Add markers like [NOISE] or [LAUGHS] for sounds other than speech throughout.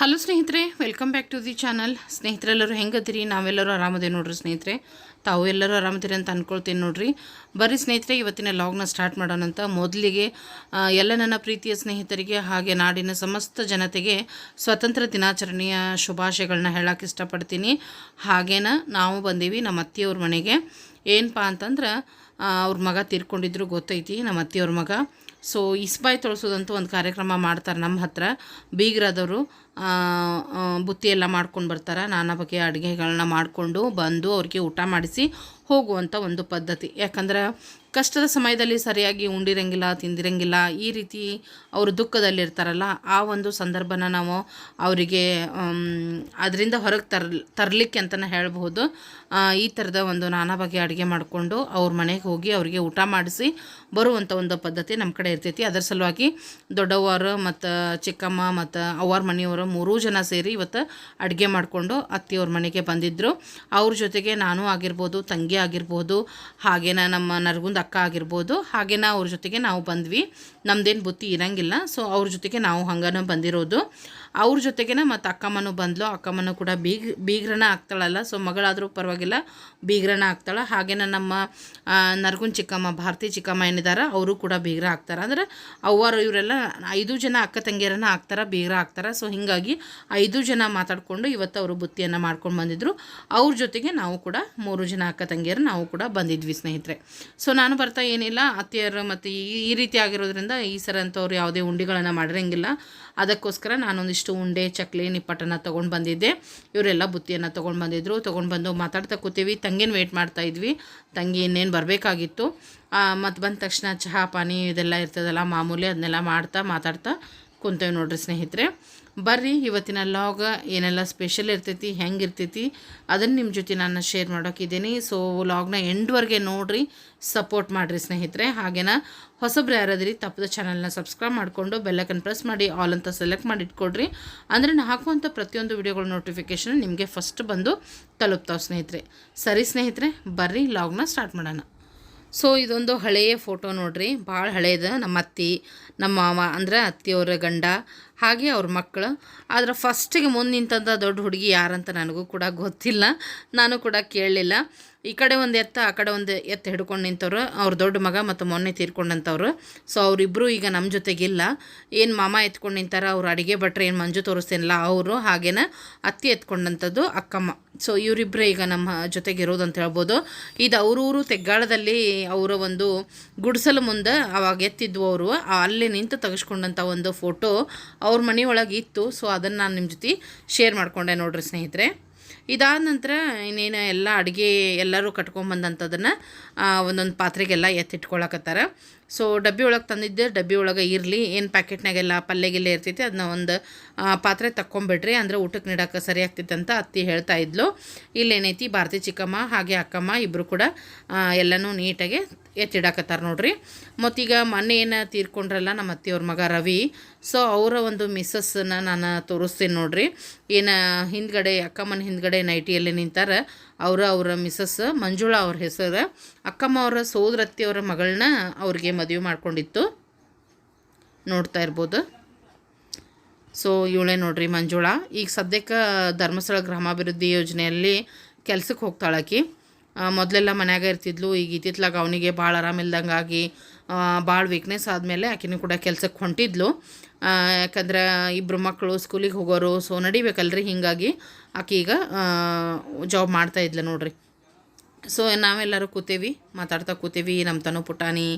Hello ಸ್ನೇಹಿತರೆ welcome back to the channel ಸ್ನೇಹಿತರೆಲ್ಲರೂ ಹೆಂಗದಿರಿ? ನಾವೆಲ್ಲರೂ ಆರಾಮದೇ ನೋಡ್ರಿ ಸ್ನೇಹಿತರೆ. ತಾವು ಎಲ್ಲರೂ ಆರಾಮದಿರಿ ಅಂತ ಅಂದ್ಕೊಳ್ತೀನಿ ನೋಡ್ರಿ. ಬರೀ ಸ್ನೇಹಿತರೆ, ಇವತ್ತಿನ ಲಾಗ್ನ ಸ್ಟಾರ್ಟ್ ಮಾಡೋಣಂತ ಮೊದಲಿಗೆ ಎಲ್ಲ ನನ್ನ ಪ್ರೀತಿಯ ಸ್ನೇಹಿತರಿಗೆ ಹಾಗೆ ನಾಡಿನ ಸಮಸ್ತ ಜನತೆಗೆ ಸ್ವತಂತ್ರ ದಿನಾಚರಣೆಯ ಶುಭಾಶಯಗಳನ್ನ ಹೇಳಕ್ಕೆ ಇಷ್ಟಪಡ್ತೀನಿ. ಹಾಗೇನ ನಾವು ಬಂದೀವಿ ನಮ್ಮ ಅತ್ತೆಯವ್ರ ಮನೆಗೆ. ಏನಪ್ಪ ಅಂತಂದ್ರೆ ಅವ್ರ ಮಗ ತೀರ್ಕೊಂಡಿದ್ರು, ಗೊತ್ತೈತಿ. ನಮ್ಮ ಅತ್ತೆಯವ್ರ ಮಗ. ಸೊ ಇಸ್ಬಾಯಿ ತೊಳಸೋದಂತೂ ಒಂದು ಕಾರ್ಯಕ್ರಮ ಮಾಡ್ತಾರೆ ನಮ್ಮ ಹತ್ರ. ಬೀಗರಾದವರು ಬುತ್ತಿ ಎಲ್ಲ ಮಾಡ್ಕೊಂಡು ಬರ್ತಾರೆ. ನಾನಾ ಬಗೆಯ ಅಡುಗೆಗಳನ್ನ ಮಾಡಿಕೊಂಡು ಬಂದು ಅವ್ರಿಗೆ ಊಟ ಮಾಡಿಸಿ ಹೋಗುವಂಥ ಒಂದು ಪದ್ಧತಿ. ಯಾಕಂದ್ರೆ ಕಷ್ಟದ ಸಮಯದಲ್ಲಿ ಸರಿಯಾಗಿ ಉಂಡಿರಂಗಿಲ್ಲ, ತಿಂದಿರಂಗಿಲ್ಲ, ಈ ರೀತಿ ಅವರು ದುಃಖದಲ್ಲಿರ್ತಾರಲ್ಲ, ಆ ಒಂದು ಸಂದರ್ಭನ ನಾವು ಅವರಿಗೆ ಅದರಿಂದ ಹೊರಗೆ ತರ್, ತರಲಿಕ್ಕೆ ಅಂತಲೇ ಹೇಳ್ಬೋದು ಈ ಥರದ ಒಂದು ನಾನಾ ಬಗೆಯ ಅಡುಗೆ ಮಾಡಿಕೊಂಡು ಅವ್ರ ಮನೆಗೆ ಹೋಗಿ ಅವರಿಗೆ ಊಟ ಮಾಡಿಸಿ ಬರುವಂಥ ಒಂದು ಪದ್ಧತಿ ನಮ್ಮ ಕಡೆ ಇರ್ತೈತಿ. ಅದರ ಸಲುವಾಗಿ ದೊಡ್ಡವರು ಮತ್ತು ಚಿಕ್ಕಮ್ಮ ಮತ್ತು ಅವ್ರ ಮನೆಯವರು ಮೂರೂ ಜನ ಸೇರಿ ಇವತ್ತು ಅಡುಗೆ ಮಾಡಿಕೊಂಡು ಅತ್ತಿಯವ್ರ ಮನೆಗೆ ಬಂದಿದ್ದರು ಅವ್ರ ಜೊತೆಗೆ ನಾನು ಆಗಿರ್ಬೋದು, ತಂಗಿ ಆಗಿರ್ಬೋದು, ಹಾಗೇನ ನಮ್ಮ ನರಗುಂದ ಅಕ್ಕ ಆಗಿರ್ಬೋದು, ಹಾಗೇನ ಅವ್ರ ಜೊತೆಗೆ ನಾವು ಬಂದ್ವಿ. ನಮ್ದೇನು ಬುತ್ತಿ ಇರಂಗಿಲ್ಲ. ಸೊ ಅವ್ರ ಜೊತೆಗೆ ನಾವು ಹಂಗನ ಬಂದಿರೋದು. ಅವ್ರ ಜೊತೆಗೇನೆ ಮತ್ತು ಅಕ್ಕಮ್ಮನೂ ಬಂದ್ಲು. ಅಕ್ಕಮ್ಮನೂ ಕೂಡ ಬೀಗ, ಬೀಗ್ರನ ಆಗ್ತಾಳಲ್ಲ ಸೊ ಮಗಳಾದರೂ ಪರವಾಗಿಲ್ಲ, ಬೀಗ್ರನ ಆಗ್ತಾಳೆ. ಹಾಗೇನ ನಮ್ಮ ನರ್ಗುನ್ ಚಿಕ್ಕಮ್ಮ, ಭಾರತಿ ಚಿಕ್ಕಮ್ಮ ಏನಿದ್ದಾರೆ ಅವರು ಕೂಡ ಬೀಗ್ರ ಆಗ್ತಾರೆ. ಅಂದ್ರೆ ಅವ್ವರು ಇವರೆಲ್ಲ ಐದು ಜನ ಅಕ್ಕ ತಂಗಿಯರನ್ನ ಆಗ್ತಾರೆ, ಬೀಗ್ರ ಆಗ್ತಾರೆ. ಸೊ ಹೀಗಾಗಿ ಐದು ಜನ ಮಾತಾಡಿಕೊಂಡು ಇವತ್ತು ಅವರು ಬುತ್ತಿಯನ್ನು ಮಾಡ್ಕೊಂಡು ಬಂದಿದ್ರು. ಅವ್ರ ಜೊತೆಗೆ ನಾವು ಕೂಡ ಮೂರು ಜನ ಅಕ್ಕ ತಂಗಿಯರು ನಾವು ಕೂಡ ಬಂದಿದ್ವಿ ಸ್ನೇಹಿತರೆ. ಸೊ ನಾನು ಬರ್ತಾ ಏನಿಲ್ಲ. ಅತ್ತೆಯರು ಮತ್ತು ಈ ಈ ರೀತಿ ಆಗಿರೋದ್ರಿಂದ ಈ ಸರ ಅಂತವ್ರು ಯಾವುದೇ ಉಂಡಿಗಳನ್ನು ಮಾಡಿರಂಗಿಲ್ಲ. ಅದಕ್ಕೋಸ್ಕರ ನಾನೊಂದಿಷ್ಟು ಉಂಡೆ, ಚಕ್ಲಿ ನಿಪ್ಪಟ್ಟನ್ನು ತೊಗೊಂಡು ಬಂದಿದ್ದೆ. ಇವರೆಲ್ಲ ಬುತ್ತಿಯನ್ನು ತೊಗೊಂಡು ಬಂದಿದ್ರು. ತೊಗೊಂಡು ಬಂದು ಮಾತಾಡ್ತಾ ಕೂತೀವಿ. ತಂಗಿನ ವೆಯ್ಟ್ ಮಾಡ್ತಾ ಇದ್ವಿ. ತಂಗಿ ಇನ್ನೇನು ಬರಬೇಕಾಗಿತ್ತು. ಮತ್ತು ಬಂದ ತಕ್ಷಣ ಚಹಾ, ಪಾನಿ ಇದೆಲ್ಲ ಇರ್ತದಲ್ಲ, ಮಾಮೂಲಿ ಅದನ್ನೆಲ್ಲ ಮಾಡ್ತಾ ಮಾತಾಡ್ತಾ ಕುಂತೇವೆ ನೋಡ್ರಿ ಸ್ನೇಹಿತರೆ. ಬರ್ರಿ, ಇವತ್ತಿನ ಲಾಗ ಏನೆಲ್ಲ ಸ್ಪೆಷಲ್ ಇರ್ತೈತಿ, ಹೆಂಗೆ ಇರ್ತೈತಿ ಅದನ್ನು ನಿಮ್ಮ ಜೊತೆ ನಾನು ಶೇರ್ ಮಾಡೋಕ್ಕಿದ್ದೀನಿ ಸೊ ಲಾಗ್ನ ಎಂಡ್ವರೆಗೆ ನೋಡಿರಿ ಸಪೋರ್ಟ್ ಮಾಡಿರಿ ಸ್ನೇಹಿತರೆ. ಹಾಗೇನ ಹೊಸಬ್ರು ಯಾರಾದ್ರಿ ತಪ್ಪದ ಚಾನಲ್ನ ಸಬ್ಸ್ಕ್ರೈಬ್ ಮಾಡಿಕೊಂಡು ಬೆಲ್ಲೈಕನ್ ಪ್ರೆಸ್ ಮಾಡಿ ಆಲ್ ಅಂತ ಸೆಲೆಕ್ಟ್ ಮಾಡಿ ಇಟ್ಕೊಡ್ರಿ ಅಂದರೆ ನಾನು ಹಾಕುವಂಥ ಪ್ರತಿಯೊಂದು ವಿಡಿಯೋಗಳ ನೋಟಿಫಿಕೇಷನ್ ನಿಮಗೆ ಫಸ್ಟ್ ಬಂದು ತಲುಪ್ತಾವೆ ಸ್ನೇಹಿತರೆ. ಸರಿ ಸ್ನೇಹಿತರೆ, ಬರ್ರಿ ಲಾಗ್ನ ಸ್ಟಾರ್ಟ್ ಮಾಡೋಣ. ಸೊ ಇದೊಂದು ಹಳೆಯ ಫೋಟೋ ನೋಡ್ರಿ. ಭಾಳ ಹಳೇದು. ನಮ್ಮ ಅತ್ತಿ, ನಮ್ಮ ಮಾವ, ಅಂದ್ರೆ ಅತ್ತಿಯವರ ಗಂಡ, ಹಾಗೆ ಅವ್ರ ಮಕ್ಕಳು ಆದರೆ ಫಸ್ಟಿಗೆ ಮುಂದೆ ನಿಂತಂಥ ದೊಡ್ಡ ಹುಡುಗಿ ಯಾರಂತ ನನಗೂ ಕೂಡ ಗೊತ್ತಿಲ್ಲ. ನಾನು ಕೂಡ ಕೇಳಲಿಲ್ಲ. ಈ ಕಡೆ ಒಂದು ಎತ್ತ, ಆ ಕಡೆ ಒಂದು ಎತ್ತ ಹಿಡ್ಕೊಂಡು ನಿಂತವ್ರು. ಅವ್ರ ದೊಡ್ಡ ಮಗ ಮತ್ತು ಮೊನ್ನೆ ತೀರ್ಕೊಂಡಂಥವ್ರು ಸೊ ಅವರಿಬ್ಬರು ಈಗ ನಮ್ಮ ಜೊತೆಗಿಲ್ಲ. ಏನು ಮಾಮ ಎತ್ಕೊಂಡು ನಿಂತಾರೆ, ಅವ್ರು ಅಡುಗೆ ಭಟ್ರು ಏನು ಮಂಜು ತೋರಿಸ್ತೇನಲ್ಲ ಅವರು ಹಾಗೇನ ಅತ್ತಿ ಎತ್ಕೊಂಡಂಥದ್ದು ಅಕ್ಕಮ್ಮ. ಸೊ ಇವರಿಬ್ಬರು ಈಗ ನಮ್ಮ ಜೊತೆಗೆ ಇರೋದು ಅಂತ ಹೇಳ್ಬೋದು. ಇದು ಅವರೂರು ತೆಗ್ಗಾಳದಲ್ಲಿ ಅವರ ಒಂದು ಗುಡಿಸಲು ಮುಂದೆ ಅವಾಗ ಎತ್ತಿದ್ವು ಅವರು. ಅಲ್ಲಿ ನಿಂತು ತೆಗೆಸ್ಕೊಂಡಂಥ ಒಂದು ಫೋಟೋ ಅವ್ರ ಮನೆಯೊಳಗೆ ಇತ್ತು. ಸೊ ಅದನ್ನು ನಾನು ನಿಮ್ಮ ಜೊತೆ ಶೇರ್ ಮಾಡ್ಕೊಂಡೆ ನೋಡ್ರಿ ಸ್ನೇಹಿತರೆ. ಇದಾದ ನಂತರ ಇನ್ನೇನು ಎಲ್ಲ ಅಡುಗೆ ಎಲ್ಲರೂ ಕಟ್ಕೊಂಬಂದಂಥದನ್ನು ಒಂದೊಂದು ಪಾತ್ರೆಗೆಲ್ಲ ಎತ್ತಿಟ್ಕೊಳಕತ್ತಾರ. ಸೊ ಡಬ್ಬಿ ಒಳಗೆ ತಂದಿದ್ದೆ. ಡಬ್ಬಿ ಒಳಗೆ ಇರಲಿ ಏನು ಪ್ಯಾಕೆಟ್ನಾಗೆಲ್ಲ ಪಲ್ಯಗೆಲ್ಲ ಇರ್ತೈತಿ ಅದನ್ನ ಒಂದು ಪಾತ್ರೆ ತಕ್ಕೊಂಬಿಡ್ರಿ ಅಂದರೆ ಊಟಕ್ಕೆ ನೀಡೋಕೆ ಸರಿ ಆಗ್ತೈತೆ ಅಂತ ಅತ್ತಿ ಹೇಳ್ತಾ ಇದ್ಲು. ಇಲ್ಲೇನೈತಿ, ಭಾರತಿ ಚಿಕ್ಕಮ್ಮ, ಹಾಗೆ ಅಕ್ಕಮ್ಮ ಇಬ್ಬರು ಕೂಡ ಎಲ್ಲನೂ ನೀಟಾಗಿ ಎತ್ತಿಡಾಕತ್ತಾರ ನೋಡ್ರಿ. ಮತ್ತೀಗ ಮೊನ್ನೆ ಏನು ತೀರ್ಕೊಂಡ್ರಲ್ಲ ನಮ್ಮ ಅತ್ತೆಯವ್ರ ಮಗ ರವಿ. ಸೊ ಅವರ ಒಂದು ಮಿಸ್ಸಸ್ಸನ್ನ ನಾನು ತೋರಿಸ್ತೀನಿ ನೋಡ್ರಿ. ಏನು ಹಿಂದ್ಗಡೆ, ಅಕ್ಕಮ್ಮನ ಹಿಂದ್ಗಡೆ ನೈಟಿಯಲ್ಲಿ ನಿಂತಾರ. ಅವರ ಅವರ ಮಿಸ್ಸಸ್ ಮಂಜುಳಾ ಅವ್ರ ಹೆಸರು. ಅಕ್ಕಮ್ಮ ಅವರ ಸೋದರತ್ತಿಯವರ ಮಗಳನ್ನ ಅವ್ರಿಗೆ ಮದುವೆ ಮಾಡ್ಕೊಂಡಿತ್ತು. ನೋಡ್ತಾ ಇರ್ಬೋದು. ಸೊ ಇವಳೇ ನೋಡ್ರಿ ಮಂಜುಳಾ. ಈಗ ಸದ್ಯಕ್ಕೆ ಧರ್ಮಸ್ಥಳ ಗ್ರಾಮಾಭಿವೃದ್ಧಿ ಯೋಜನೆಯಲ್ಲಿ ಕೆಲಸಕ್ಕೆ ಹೋಗ್ತಾಳಾಕಿ. ಮೊದಲೆಲ್ಲ ಮನ್ಯಾಗ ಇರ್ತಿದ್ಲು, ಈಗ ಇತ್ತಿತ್ಲಾಗ ಅವನಿಗೆ ಭಾಳ ಆರಾಮಿಲ್ದಂಗಾಗಿ ಭಾಳ ವೀಕ್ನೆಸ್ ಆದಮೇಲೆ ಆಕಿನೂ ಕೂಡ ಕೆಲಸಕ್ಕೆ ಹೊಂಟಿದ್ಲು. ಯಾಕಂದ್ರೆ ಇಬ್ಬರು ಮಕ್ಕಳು ಸ್ಕೂಲಿಗೆ ಹೋಗೋರು ಸೊ ನಡಿಬೇಕಲ್ರಿ ಹೀಗಾಗಿ ಆಕೆ ಈಗ ಜಾಬ್ ಮಾಡ್ತಾ ಇದ್ಲು ನೋಡ್ರಿ. ಸೊ ನಾವೆಲ್ಲರೂ ಕೂತೇವಿ, ಮಾತಾಡ್ತಾ ಕೂತೇವಿ ನಮ್ಮ ತನು ಪುಟಾಣಿ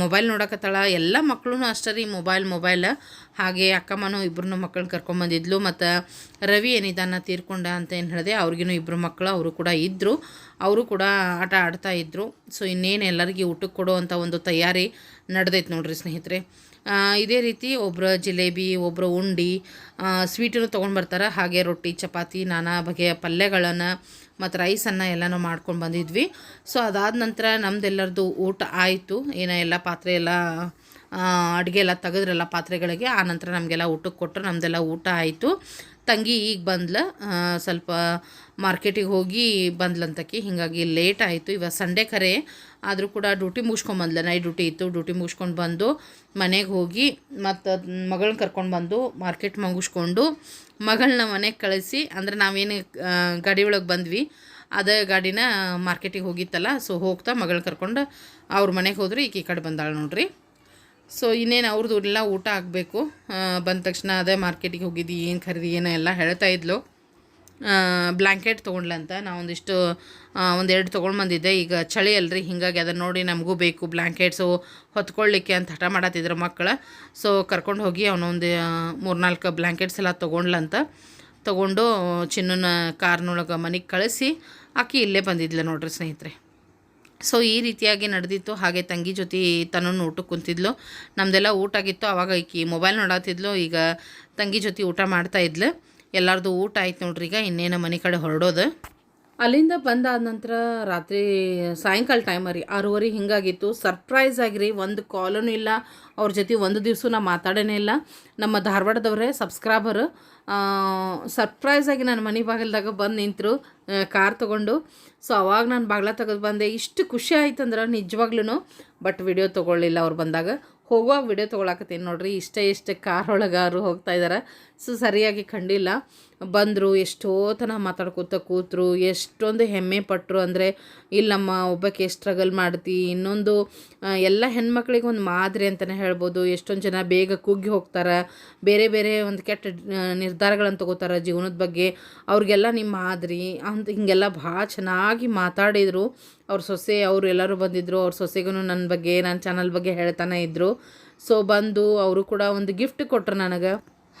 ಮೊಬೈಲ್ ನೋಡಕತ್ತಾಳ. ಎಲ್ಲ ಮಕ್ಕಳು ಅಷ್ಟೇ ರೀ ಮೊಬೈಲ್ ಮೊಬೈಲ್. ಹಾಗೆ ಅಕ್ಕಮ್ಮನು ಇಬ್ಬರನ್ನೂ ಮಕ್ಕಳನ್ನ ಕರ್ಕೊಂಬಂದಿದ್ಲು. ಮತ್ತು ರವಿ ಏನಿದಾನ ತೀರ್ಕೊಂಡ ಅಂತ ಏನು ಹೇಳಿದೆ ಅವ್ರಿಗೂ ಇಬ್ಬರು ಮಕ್ಕಳು ಅವರು ಕೂಡ ಇದ್ದರು ಅವರು ಕೂಡ ಆಟ ಆಡ್ತಾ ಇದ್ದರು ಸೊ ಇನ್ನೇನು ಎಲ್ಲರಿಗೆ ಊಟಕ್ಕೆ ಕೊಡುವಂಥ ಒಂದು ತಯಾರಿ ನಡೆದೈತೆ ನೋಡಿರಿ ಸ್ನೇಹಿತರೆ. ಇದೇ ರೀತಿ ಒಬ್ಬರ ಜಿಲೇಬಿ ಒಬ್ಬರು ಉಂಡಿ ಸ್ವೀಟನ್ನು ತೊಗೊಂಡು ಬರ್ತಾರೆ. ಹಾಗೆ ರೊಟ್ಟಿ, ಚಪಾತಿ, ನಾನಾ ಬಗೆಯ ಪಲ್ಯಗಳನ್ನು ಮತ್ತು ರೈಸನ್ನು ಎಲ್ಲನೂ ಮಾಡ್ಕೊಂಡು ಬಂದಿದ್ವಿ. ಸೊ ಅದಾದ ನಂತರ ನಮ್ದೆಲ್ಲರದು ಊಟ ಆಯಿತು. ಏನೋ ಎಲ್ಲ ಪಾತ್ರೆ ಎಲ್ಲ ಅಡುಗೆ ಎಲ್ಲ ತೆಗೆದ್ರಲ್ಲ ಪಾತ್ರೆಗಳಿಗೆ. ಆ ನಂತರ ನಮಗೆಲ್ಲ ಊಟಕ್ಕೆ ಕೊಟ್ಟರು ನಮ್ಮದೆಲ್ಲ ಊಟ ಆಯಿತು. ತಂಗಿ ಈಗ ಬಂದ್ಲ. ಸ್ವಲ್ಪ ಮಾರ್ಕೆಟಿಗೆ ಹೋಗಿ ಬಂದ್ಲಂತಕಿ. ಹೀಗಾಗಿ ಲೇಟ್ ಆಯಿತು. ಇವಾಗ ಸಂಡೇ ಖರೆ ಆದರೂ ಕೂಡ ಡ್ಯೂಟಿ ಮುಗಿಸ್ಕೊಂಬಂದ್ಲ ನೈಟ್ ಡ್ಯೂಟಿ ಇತ್ತು. ಡ್ಯೂಟಿ ಮುಗಿಸ್ಕೊಂಡು ಬಂದು ಮನೆಗೆ ಹೋಗಿ ಮತ್ತು ಮಗಳನ್ನ ಕರ್ಕೊಂಡು ಬಂದು ಮಾರ್ಕೆಟ್ ಮುಗಿಸ್ಕೊಂಡು ಮಗಳನ್ನ ಮನೆಗೆ ಕಳಿಸಿ, ಅಂದ್ರೆ ನಾವೇನು ಗಾಡಿ ಒಳಗೆ ಬಂದ್ವಿ. ಅದೇ ಗಾಡಿನ ಮಾರ್ಕೆಟಿಗೆ ಹೋಗಿತ್ತಲ್ಲ, ಸೊ ಹೋಗ್ತಾ ಮಗಳು ಕರ್ಕೊಂಡು ಅವ್ರ ಮನೆಗೆ ಹೋದ್ರೆ, ಈಕೆ ಕಡೆ ಬಂದಾಳೆ ನೋಡ್ರಿ. ಸೊ ಇನ್ನೇನು ಅವ್ರದ್ದು ಎಲ್ಲ ಊಟ ಆಗಬೇಕು. ಬಂದ ತಕ್ಷಣ ಅದೇ ಮಾರ್ಕೆಟಿಗೆ ಹೋಗಿದ್ದು, ಏನು ಖರೀದಿ, ಏನೋ ಎಲ್ಲ ಹೇಳ್ತಾ ಇದ್ಲು. ಬ್ಲ್ಯಾಂಕೆಟ್ ತೊಗೊಂಡ್ಲಂತ ನಾ ಒಂದಿಷ್ಟು ಒಂದೆರಡು ತೊಗೊಂಡು ಬಂದಿದ್ದೆ. ಈಗ ಚಳಿ ಅಲ್ರಿ, ಹೀಗಾಗಿ ಅದನ್ನು ನೋಡಿ ನಮಗೂ ಬೇಕು ಬ್ಲ್ಯಾಂಕೆಟ್ಸು ಹೊತ್ಕೊಳ್ಳಿಕ್ಕೆ ಅಂತ ಹಠ ಮಾಡತ್ತಿದ್ರು ಮಕ್ಕಳು. ಸೊ ಕರ್ಕೊಂಡು ಹೋಗಿ ಅವನೊಂದು ಮೂರ್ನಾಲ್ಕು ಬ್ಲ್ಯಾಂಕೆಟ್ಸ್ ಎಲ್ಲ ತೊಗೊಂಡ್ಲಂತ ತೊಗೊಂಡು ಚಿನ್ನನ ಕಾರ್ನೊಳಗೆ ಮನೆಗೆ ಕಳಿಸಿ ಆಕಿ ಇಲ್ಲೇ ಬಂದಿದ್ಲು ನೋಡ್ರಿ ಸ್ನೇಹಿತರೆ. ಸೊ ಈ ರೀತಿಯಾಗಿ ನಡೆದಿತ್ತು. ಹಾಗೆ ತಂಗಿ ಜೊತೆ ತನ್ನೂ ಊಟಕ್ಕೆ ಕುಂತಿದ್ಲು. ನಮ್ಮದೆಲ್ಲ ಊಟ ಆಗಿತ್ತು. ಆವಾಗ ಈಕಿ ಮೊಬೈಲ್ ನೋಡತ್ತಿದ್ಲು ಈಗ ತಂಗಿ ಜೊತೆ ಊಟ ಮಾಡ್ತಾ ಇದ್ಲು. ಎಲ್ಲರದು ಊಟ ಆಯ್ತು ನೋಡ್ರಿ ಈಗ, ಇನ್ನೇನು ಮನೆ ಕಡೆ ಹೊರಡೋದು. ಅಲ್ಲಿಂದ ಬಂದಾದ ನಂತರ ರಾತ್ರಿ ಸಾಯಂಕಾಲ ಟೈಮ್ ರೀ, ಆರೂವರೆ ಹಿಂಗಾಗಿತ್ತು. ಸರ್ಪ್ರೈಸ್ ಆಗಿರಿ, ಒಂದು ಕಾಲೂ ಇಲ್ಲ. ಅವ್ರ ಜೊತೆ ಒಂದು ದಿವಸ ನಾ ಮಾತಾಡೋನೇ ಇಲ್ಲ. ನಮ್ಮ ಧಾರವಾಡದವರೇ ಸಬ್ಸ್ಕ್ರೈಬರ್ ಸರ್ಪ್ರೈಸ್ ಆಗಿ ನನ್ನ ಮನೆ ಬಾಗಿಲ್ದಾಗ ಬಂದು ನಿಂತರು ಕಾರ್ ತೊಗೊಂಡು. ಸೊ ಅವಾಗ ನಾನು ಬಾಗ್ಲ ತೆಗೆದು ಬಂದೆ. ಇಷ್ಟು ಖುಷಿ ಆಯ್ತಂದ್ರೆ ನಿಜವಾಗ್ಲೂ ಬಟ್ ವಿಡಿಯೋ ತೊಗೊಳ್ಳಿಲ್ಲ ಅವ್ರು ಬಂದಾಗ. ಹೋಗುವಾಗ ವಿಡಿಯೋ ತೊಗೊಳಕತ್ತೀನಿ ನೋಡ್ರಿ. ಇಷ್ಟೇ ಇಷ್ಟ ಕಾರ್ ಒಳಗೆ ಅವರು ಹೋಗ್ತಾ ಇದ್ದಾರೆ ಸೊ ಸರಿಯಾಗಿ ಕಂಡಿಲ್ಲ. ಬಂದರು ಎಷ್ಟೋ ತನ ಮಾತಾಡ್ಕೋತ ಕೂತರು, ಎಷ್ಟೊಂದು ಹೆಮ್ಮೆ ಪಟ್ಟರು ಅಂದರೆ, ಇಲ್ಲಮ್ಮ ಒಬ್ಬಕ್ಕೆ ಸ್ಟ್ರಗಲ್ ಮಾಡ್ತಿ, ಇನ್ನೊಂದು ಎಲ್ಲ ಹೆಣ್ಮಕ್ಳಿಗೆ ಒಂದು ಮಾದರಿ ಅಂತಲೇ ಹೇಳ್ಬೋದು. ಎಷ್ಟೊಂದು ಜನ ಬೇಗ ಕುಗ್ಗಿ ಹೋಗ್ತಾರೆ, ಬೇರೆ ಬೇರೆ ಒಂದು ಕೆಟ್ಟ ನಿರ್ಧಾರಗಳನ್ನು ತಗೋತಾರೆ ಜೀವನದ ಬಗ್ಗೆ. ಅವ್ರಿಗೆಲ್ಲ ನಿಮ್ಮ ಮಾದರಿ ಅಂತ ಹಿಂಗೆಲ್ಲ ಭಾಳ ಚೆನ್ನಾಗಿ ಮಾತಾಡಿದರು. ಅವ್ರ ಸೊಸೆ, ಅವರು ಎಲ್ಲರೂ ಬಂದಿದ್ದರು ಅವ್ರ ಸೊಸೆಗೂ ನನ್ನ ಬಗ್ಗೆ ನನ್ನ ಚಾನಲ್ ಬಗ್ಗೆ ಹೇಳ್ತಾನೆ ಇದ್ದರು ಸೊ ಬಂದು ಅವರು ಕೂಡ ಒಂದು ಗಿಫ್ಟ್ ಕೊಟ್ಟರು ನನಗೆ.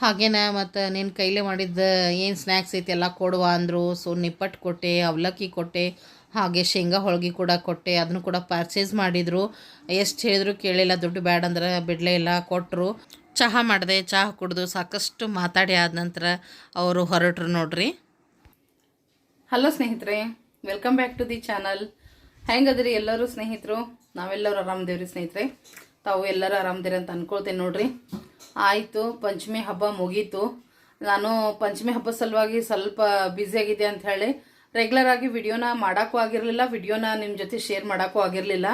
ಹಾಗೇನ ಮತ್ತು ನಿನ್ನ ಕೈಲೇ ಮಾಡಿದ್ದ ಏನು ಸ್ನ್ಯಾಕ್ಸ್ ಐತಿ ಎಲ್ಲ ಕೊಡುವ ಅಂದರು. ಸೊ ನಿಪ್ಪಟ್ಟು ಕೊಟ್ಟೆ, ಅವಲಕ್ಕಿ ಕೊಟ್ಟೆ, ಹಾಗೆ ಶೇಂಗಾ ಹೋಳ್ಗೆ ಕೂಡ ಕೊಟ್ಟೆ ಅದನ್ನು ಕೂಡ ಪರ್ಚೇಸ್ ಮಾಡಿದರು. ಎಷ್ಟು ಹೇಳಿದ್ರು ಕೇಳಿಲ್ಲ, ದುಡ್ಡು ಬ್ಯಾಡ ಅಂದ್ರೆ ಬಿಡಲೇ ಇಲ್ಲ ಕೊಟ್ಟರು ಚಹಾ ಮಾಡಿದೆ, ಚಹಾ ಕುಡಿದು ಸಾಕಷ್ಟು ಮಾತಾಡಿ ಆದ ನಂತರ ಅವರು ಹೊರಟ್ರು ನೋಡ್ರಿ. ಹಲೋ ಸ್ನೇಹಿತರೆ welcome back to the channel ಹೆಂಗದ್ರಿ ಎಲ್ಲರೂ ಸ್ನೇಹಿತರು? ನಾವೆಲ್ಲರೂ ಆರಾಮದೇವ್ರಿ ಸ್ನೇಹಿತರೆ? ತಾವು ಎಲ್ಲರೂ ಆರಾಮದಿರಿ ಅಂತ ಅನ್ಕೊಳ್ತೇನೆ ನೋಡ್ರಿ. ಆಯಿತು, ಪಂಚಮಿ ಹಬ್ಬ ಮುಗೀತು. ನಾನು ಪಂಚಮಿ ಹಬ್ಬ ಸಲುವಾಗಿ ಸ್ವಲ್ಪ ಬ್ಯುಸಿ ಆಗಿದ್ದೆ ಅಂತ ಹೇಳಿ ರೆಗ್ಯುಲರ್ ಆಗಿ ವಿಡಿಯೋನ ಮಾಡೋಕ್ಕೂ ಆಗಿರಲಿಲ್ಲ ವಿಡಿಯೋನ ನಿಮ್ಮ ಜೊತೆ ಶೇರ್ ಮಾಡೋಕ್ಕೂ ಆಗಿರಲಿಲ್ಲ.